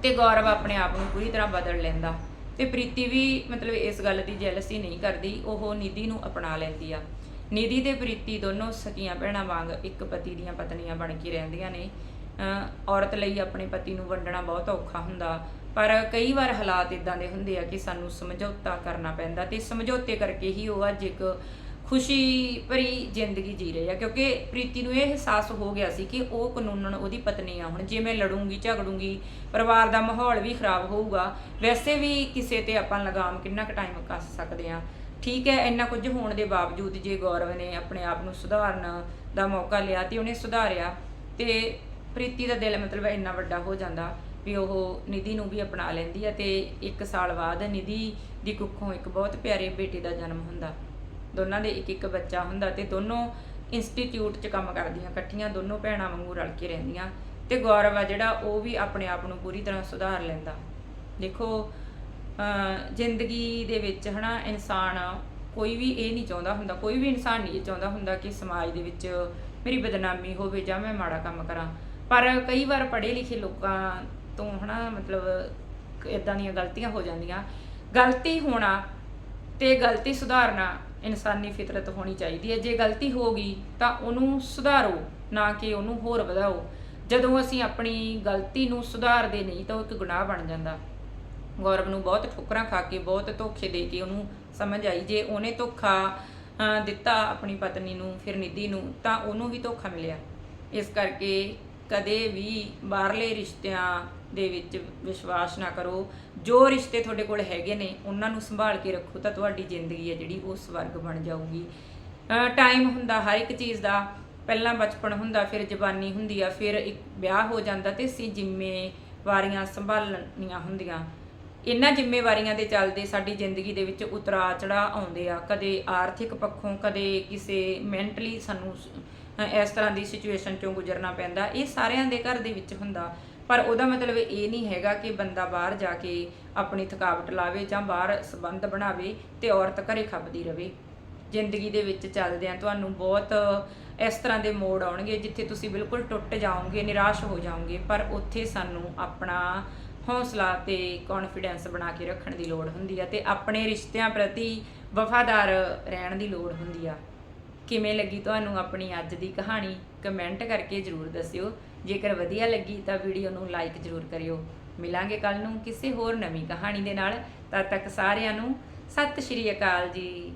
ਤੇ ਗੌਰਵ ਆਪਣੇ ਆਪ ਨੂੰ ਪੂਰੀ ਤਰ੍ਹਾਂ ਬਦਲ ਲੈਂਦਾ। ਤੇ ਪ੍ਰੀਤੀ ਵੀ ਮਤਲਬ ਇਸ ਗੱਲ ਦੀ ਜੈਲਸੀ ਨਹੀਂ ਕਰਦੀ, ਉਹ ਨਿਧੀ ਨੂੰ ਅਪਣਾ ਲੈਂਦੀ ਆ। ਨਿਧੀ ਤੇ ਪ੍ਰੀਤੀ ਦੋਨੋਂ ਸਕੀਆਂ ਭੈਣਾਂ ਵਾਂਗ ਇੱਕ ਪਤੀ ਦੀਆਂ ਪਤਨੀਆਂ ਬਣ ਕੇ ਰਹਿੰਦੀਆਂ ਨੇ। ਔਰਤ ਲਈ ਆਪਣੇ ਪਤੀ ਨੂੰ ਵੰਡਣਾ ਬਹੁਤ ਔਖਾ ਹੁੰਦਾ, ਪਰ ਕਈ ਵਾਰ ਹਾਲਾਤ ਇਦਾਂ ਦੇ ਹੁੰਦੇ ਆ ਕਿ ਸਾਨੂੰ ਸਮਝੌਤਾ ਕਰਨਾ ਪੈਂਦਾ ਤੇ ਸਮਝੌਤੇ ਕਰਕੇ ਹੀ ਉਹ ਅੱਜ ਇੱਕ ਖੁਸ਼ੀ ਭਰੀ ਜ਼ਿੰਦਗੀ ਜੀ ਰਹੇ ਆ, ਕਿਉਂਕਿ ਪ੍ਰੀਤੀ ਨੂੰ ਇਹ ਅਹਿਸਾਸ ਹੋ ਗਿਆ ਸੀ ਕਿ ਉਹ ਕਾਨੂੰਨਨ ਉਹਦੀ ਪਤਨੀ ਆ, ਹੁਣ ਜੇ ਮੈਂ ਲੜੂੰਗੀ, ਝਗੜੂੰਗੀ, ਪਰਿਵਾਰ ਦਾ ਮਾਹੌਲ ਵੀ ਖਰਾਬ ਹੋਊਗਾ, ਵੈਸੇ ਵੀ ਕਿਸੇ ਤੇ ਆਪਾਂ ਲਗਾਮ ਕਿੰਨਾ ਕੁ ਟਾਈਮ ਕੱਸ ਸਕਦੇ ਆ। ਠੀਕ ਹੈ, ਇੰਨਾ ਕੁਝ ਹੋਣ ਦੇ ਬਾਵਜੂਦ ਜੇ ਗੌਰਵ ਨੇ ਆਪਣੇ ਆਪ ਨੂੰ ਸੁਧਾਰਨ ਦਾ ਮੌਕਾ ਲਿਆ ਤੇ ਉਹਨੇ ਸੁਧਾਰਿਆ ਤੇ ਪ੍ਰੀਤੀ ਦਾ ਦਿਲ ਮਤਲਬ ਇੰਨਾ ਵੱਡਾ ਹੋ ਜਾਂਦਾ ਵੀ ਉਹ ਨਿਧੀ ਨੂੰ ਵੀ ਅਪਣਾ ਲੈਂਦੀ ਹੈ ਤੇ 1 ਸਾਲ ਬਾਅਦ ਨਿਧੀ ਦੀ ਕੁੱਖੋਂ ਇੱਕ ਬਹੁਤ ਪਿਆਰੇ ਬੇਟੇ ਦਾ ਜਨਮ ਹੁੰਦਾ। ਦੋਨਾਂ ਦੇ ਇੱਕ ਇੱਕ ਬੱਚਾ ਹੁੰਦਾ ਤੇ ਦੋਨੋਂ ਇੰਸਟੀਚਿਊਟ 'ਚ ਕੰਮ ਕਰਦੀਆਂ, ਇਕੱਠੀਆਂ ਦੋਨੋਂ ਭੈਣਾਂ ਵਾਂਗੂ ਰਲ ਕੇ ਰਹਿੰਦੀਆਂ ਤੇ ਗੌਰਵ ਆ ਜਿਹੜਾ ਉਹ ਵੀ ਆਪਣੇ ਆਪ ਨੂੰ ਪੂਰੀ ਤਰ੍ਹਾਂ ਸੁਧਾਰ ਲੈਂਦਾ। ਦੇਖੋ ਜ਼ਿੰਦਗੀ ਦੇ ਵਿੱਚ ਹਨਾ ਇਨਸਾਨ ਕੋਈ ਵੀ ਇਹ ਨਹੀਂ ਚਾਹੁੰਦਾ ਹੁੰਦਾ, ਕੋਈ ਵੀ ਇਨਸਾਨ ਨਹੀਂ ਇਹ ਚਾਹੁੰਦਾ ਹੁੰਦਾ ਕਿ ਸਮਾਜ ਦੇ ਵਿੱਚ ਮੇਰੀ ਬਦਨਾਮੀ ਹੋਵੇ ਜਾਂ ਮੈਂ ਮਾੜਾ ਕੰਮ ਕਰਾਂ। ਪਰ ਕਈ ਵਾਰ ਪੜ੍ਹੇ ਲਿਖੇ ਲੋਕਾਂ ਤੋਂ ਹਨਾ ਮਤਲਬ ਇਦਾਂ ਦੀਆਂ ਗਲਤੀਆਂ ਹੋ ਜਾਂਦੀਆਂ। ਗਲਤੀ ਹੋਣਾ ਤੇ ਗਲਤੀ ਸੁਧਾਰਨਾ ਇਨਸਾਨੀ ਫਿਤਰਤ ਹੋਣੀ ਚਾਹੀਦੀ ਹੈ। ਜੇ ਗਲਤੀ ਹੋ ਗਈ ਤਾਂ ਉਹਨੂੰ ਸੁਧਾਰੋ, ਨਾ ਕਿ ਉਹਨੂੰ ਹੋਰ ਵਧਾਓ। ਜਦੋਂ ਅਸੀਂ ਆਪਣੀ ਗਲਤੀ ਨੂੰ ਸੁਧਾਰਦੇ ਨਹੀਂ ਤਾਂ ਉਹ ਇੱਕ ਗੁਨਾਹ ਬਣ ਜਾਂਦਾ। ਗੌਰਵ ਨੂੰ ਬਹੁਤ ਠੋਕਰਾਂ ਖਾ ਕੇ, ਬਹੁਤ ਧੋਖੇ ਦੇ ਕੇ ਉਹਨੂੰ ਸਮਝ ਆਈ। ਜੇ ਉਹਨੇ ਧੋਖਾ ਦਿੱਤਾ ਆਪਣੀ ਪਤਨੀ ਨੂੰ, ਫਿਰ ਨਿਧੀ ਨੂੰ, ਤਾਂ ਉਹਨੂੰ ਵੀ ਧੋਖਾ ਮਿਲਿਆ। ਇਸ ਕਰਕੇ ਕਦੇ ਵੀ ਬਾਹਰਲੇ ਰਿਸ਼ਤਿਆਂ ਦੇ ਵਿੱਚ ਵਿਸ਼ਵਾਸ ਨਾ ਕਰੋ। ਜੋ ਰਿਸ਼ਤੇ ਤੁਹਾਡੇ ਕੋਲ ਹੈਗੇ ਨੇ, ਉਹਨਾਂ ਨੂੰ ਸੰਭਾਲ ਕੇ ਰੱਖੋ ਤਾਂ ਤੁਹਾਡੀ ਜ਼ਿੰਦਗੀ ਹੈ ਜਿਹੜੀ ਉਹ ਸਵਰਗ ਬਣ ਜਾਊਗੀ। ਟਾਈਮ ਹੁੰਦਾ ਹਰ ਇੱਕ ਚੀਜ਼ ਦਾ। ਪਹਿਲਾਂ ਬਚਪਨ ਹੁੰਦਾ, ਫਿਰ ਜਵਾਨੀ ਹੁੰਦੀ ਆ, ਫਿਰ ਇੱਕ ਵਿਆਹ ਹੋ ਜਾਂਦਾ ਤੇ ਅਸੀਂ ਜ਼ਿੰਮੇਵਾਰੀਆਂ ਸੰਭਾਲਣੀਆਂ ਹੁੰਦੀਆਂ। ਇਹਨਾਂ ਜ਼ਿੰਮੇਵਾਰੀਆਂ ਦੇ ਚੱਲਦੇ ਸਾਡੀ ਜ਼ਿੰਦਗੀ ਦੇ ਵਿੱਚ ਉਤਰਾ ਚੜਾ ਆਉਂਦੇ ਆ। ਕਦੇ ਆਰਥਿਕ ਪੱਖੋਂ, ਕਦੇ ਕਿਸੇ ਮੈਂਟਲੀ ਸਾਨੂੰ ਇਸ ਤਰ੍ਹਾਂ ਦੀ ਸਿਚੁਏਸ਼ਨ ਚੋਂ ਗੁਜ਼ਰਨਾ ਪੈਂਦਾ। ਇਹ ਸਾਰਿਆਂ ਦੇ ਘਰ ਦੇ ਵਿੱਚ ਹੁੰਦਾ। ਪਰ ਉਹਦਾ ਮਤਲਬ ਇਹ ਨਹੀਂ ਹੈਗਾ ਕਿ ਬੰਦਾ ਬਾਹਰ ਜਾ ਕੇ ਆਪਣੀ ਥਕਾਵਟ ਲਾਵੇ ਜਾਂ ਬਾਹਰ ਸਬੰਧ ਬਣਾਵੇ ਤੇ ਔਰਤ ਘਰੇ ਖੱਪਦੀ ਰਵੇ। ਜ਼ਿੰਦਗੀ ਦੇ ਵਿੱਚ ਚੱਲਦਿਆਂ ਤੁਹਾਨੂੰ ਬਹੁਤ ਇਸ ਤਰ੍ਹਾਂ ਦੇ ਮੋੜ ਆਉਣਗੇ ਜਿੱਥੇ ਤੁਸੀਂ ਬਿਲਕੁਲ ਟੁੱਟ ਜਾਓਗੇ, ਨਿਰਾਸ਼ ਹੋ ਜਾਓਗੇ, ਪਰ ਉੱਥੇ ਸਾਨੂੰ ਆਪਣਾ ਹੌਸਲਾ ਤੇ ਕੌਨਫੀਡੈਂਸ ਬਣਾ ਕੇ ਰੱਖਣ ਦੀ ਲੋੜ ਹੁੰਦੀ ਆ ਤੇ ਆਪਣੇ ਰਿਸ਼ਤਿਆਂ ਪ੍ਰਤੀ ਵਫਾਦਾਰ ਰਹਿਣ ਦੀ ਲੋੜ ਹੁੰਦੀ ਆ। ਕਿਵੇਂ ਲੱਗੀ ਤੁਹਾਨੂੰ ਆਪਣੀ ਅੱਜ ਦੀ ਕਹਾਣੀ? ਕਮੈਂਟ ਕਰਕੇ ਜਰੂਰ ਦੱਸਿਓ। ਜੇਕਰ ਵਧੀਆ ਲੱਗੀ ਤਾਂ ਵੀਡੀਓ ਨੂੰ ਲਾਈਕ ਜਰੂਰ ਕਰਿਓ। ਮਿਲਾਂਗੇ ਕੱਲ ਨੂੰ ਕਿਸੇ ਹੋਰ ਨਵੀਂ ਕਹਾਣੀ ਦੇ ਨਾਲ। ਤਦ ਤੱਕ ਸਾਰਿਆਂ ਨੂੰ ਸਤਿ ਸ਼੍ਰੀ ਅਕਾਲ ਜੀ।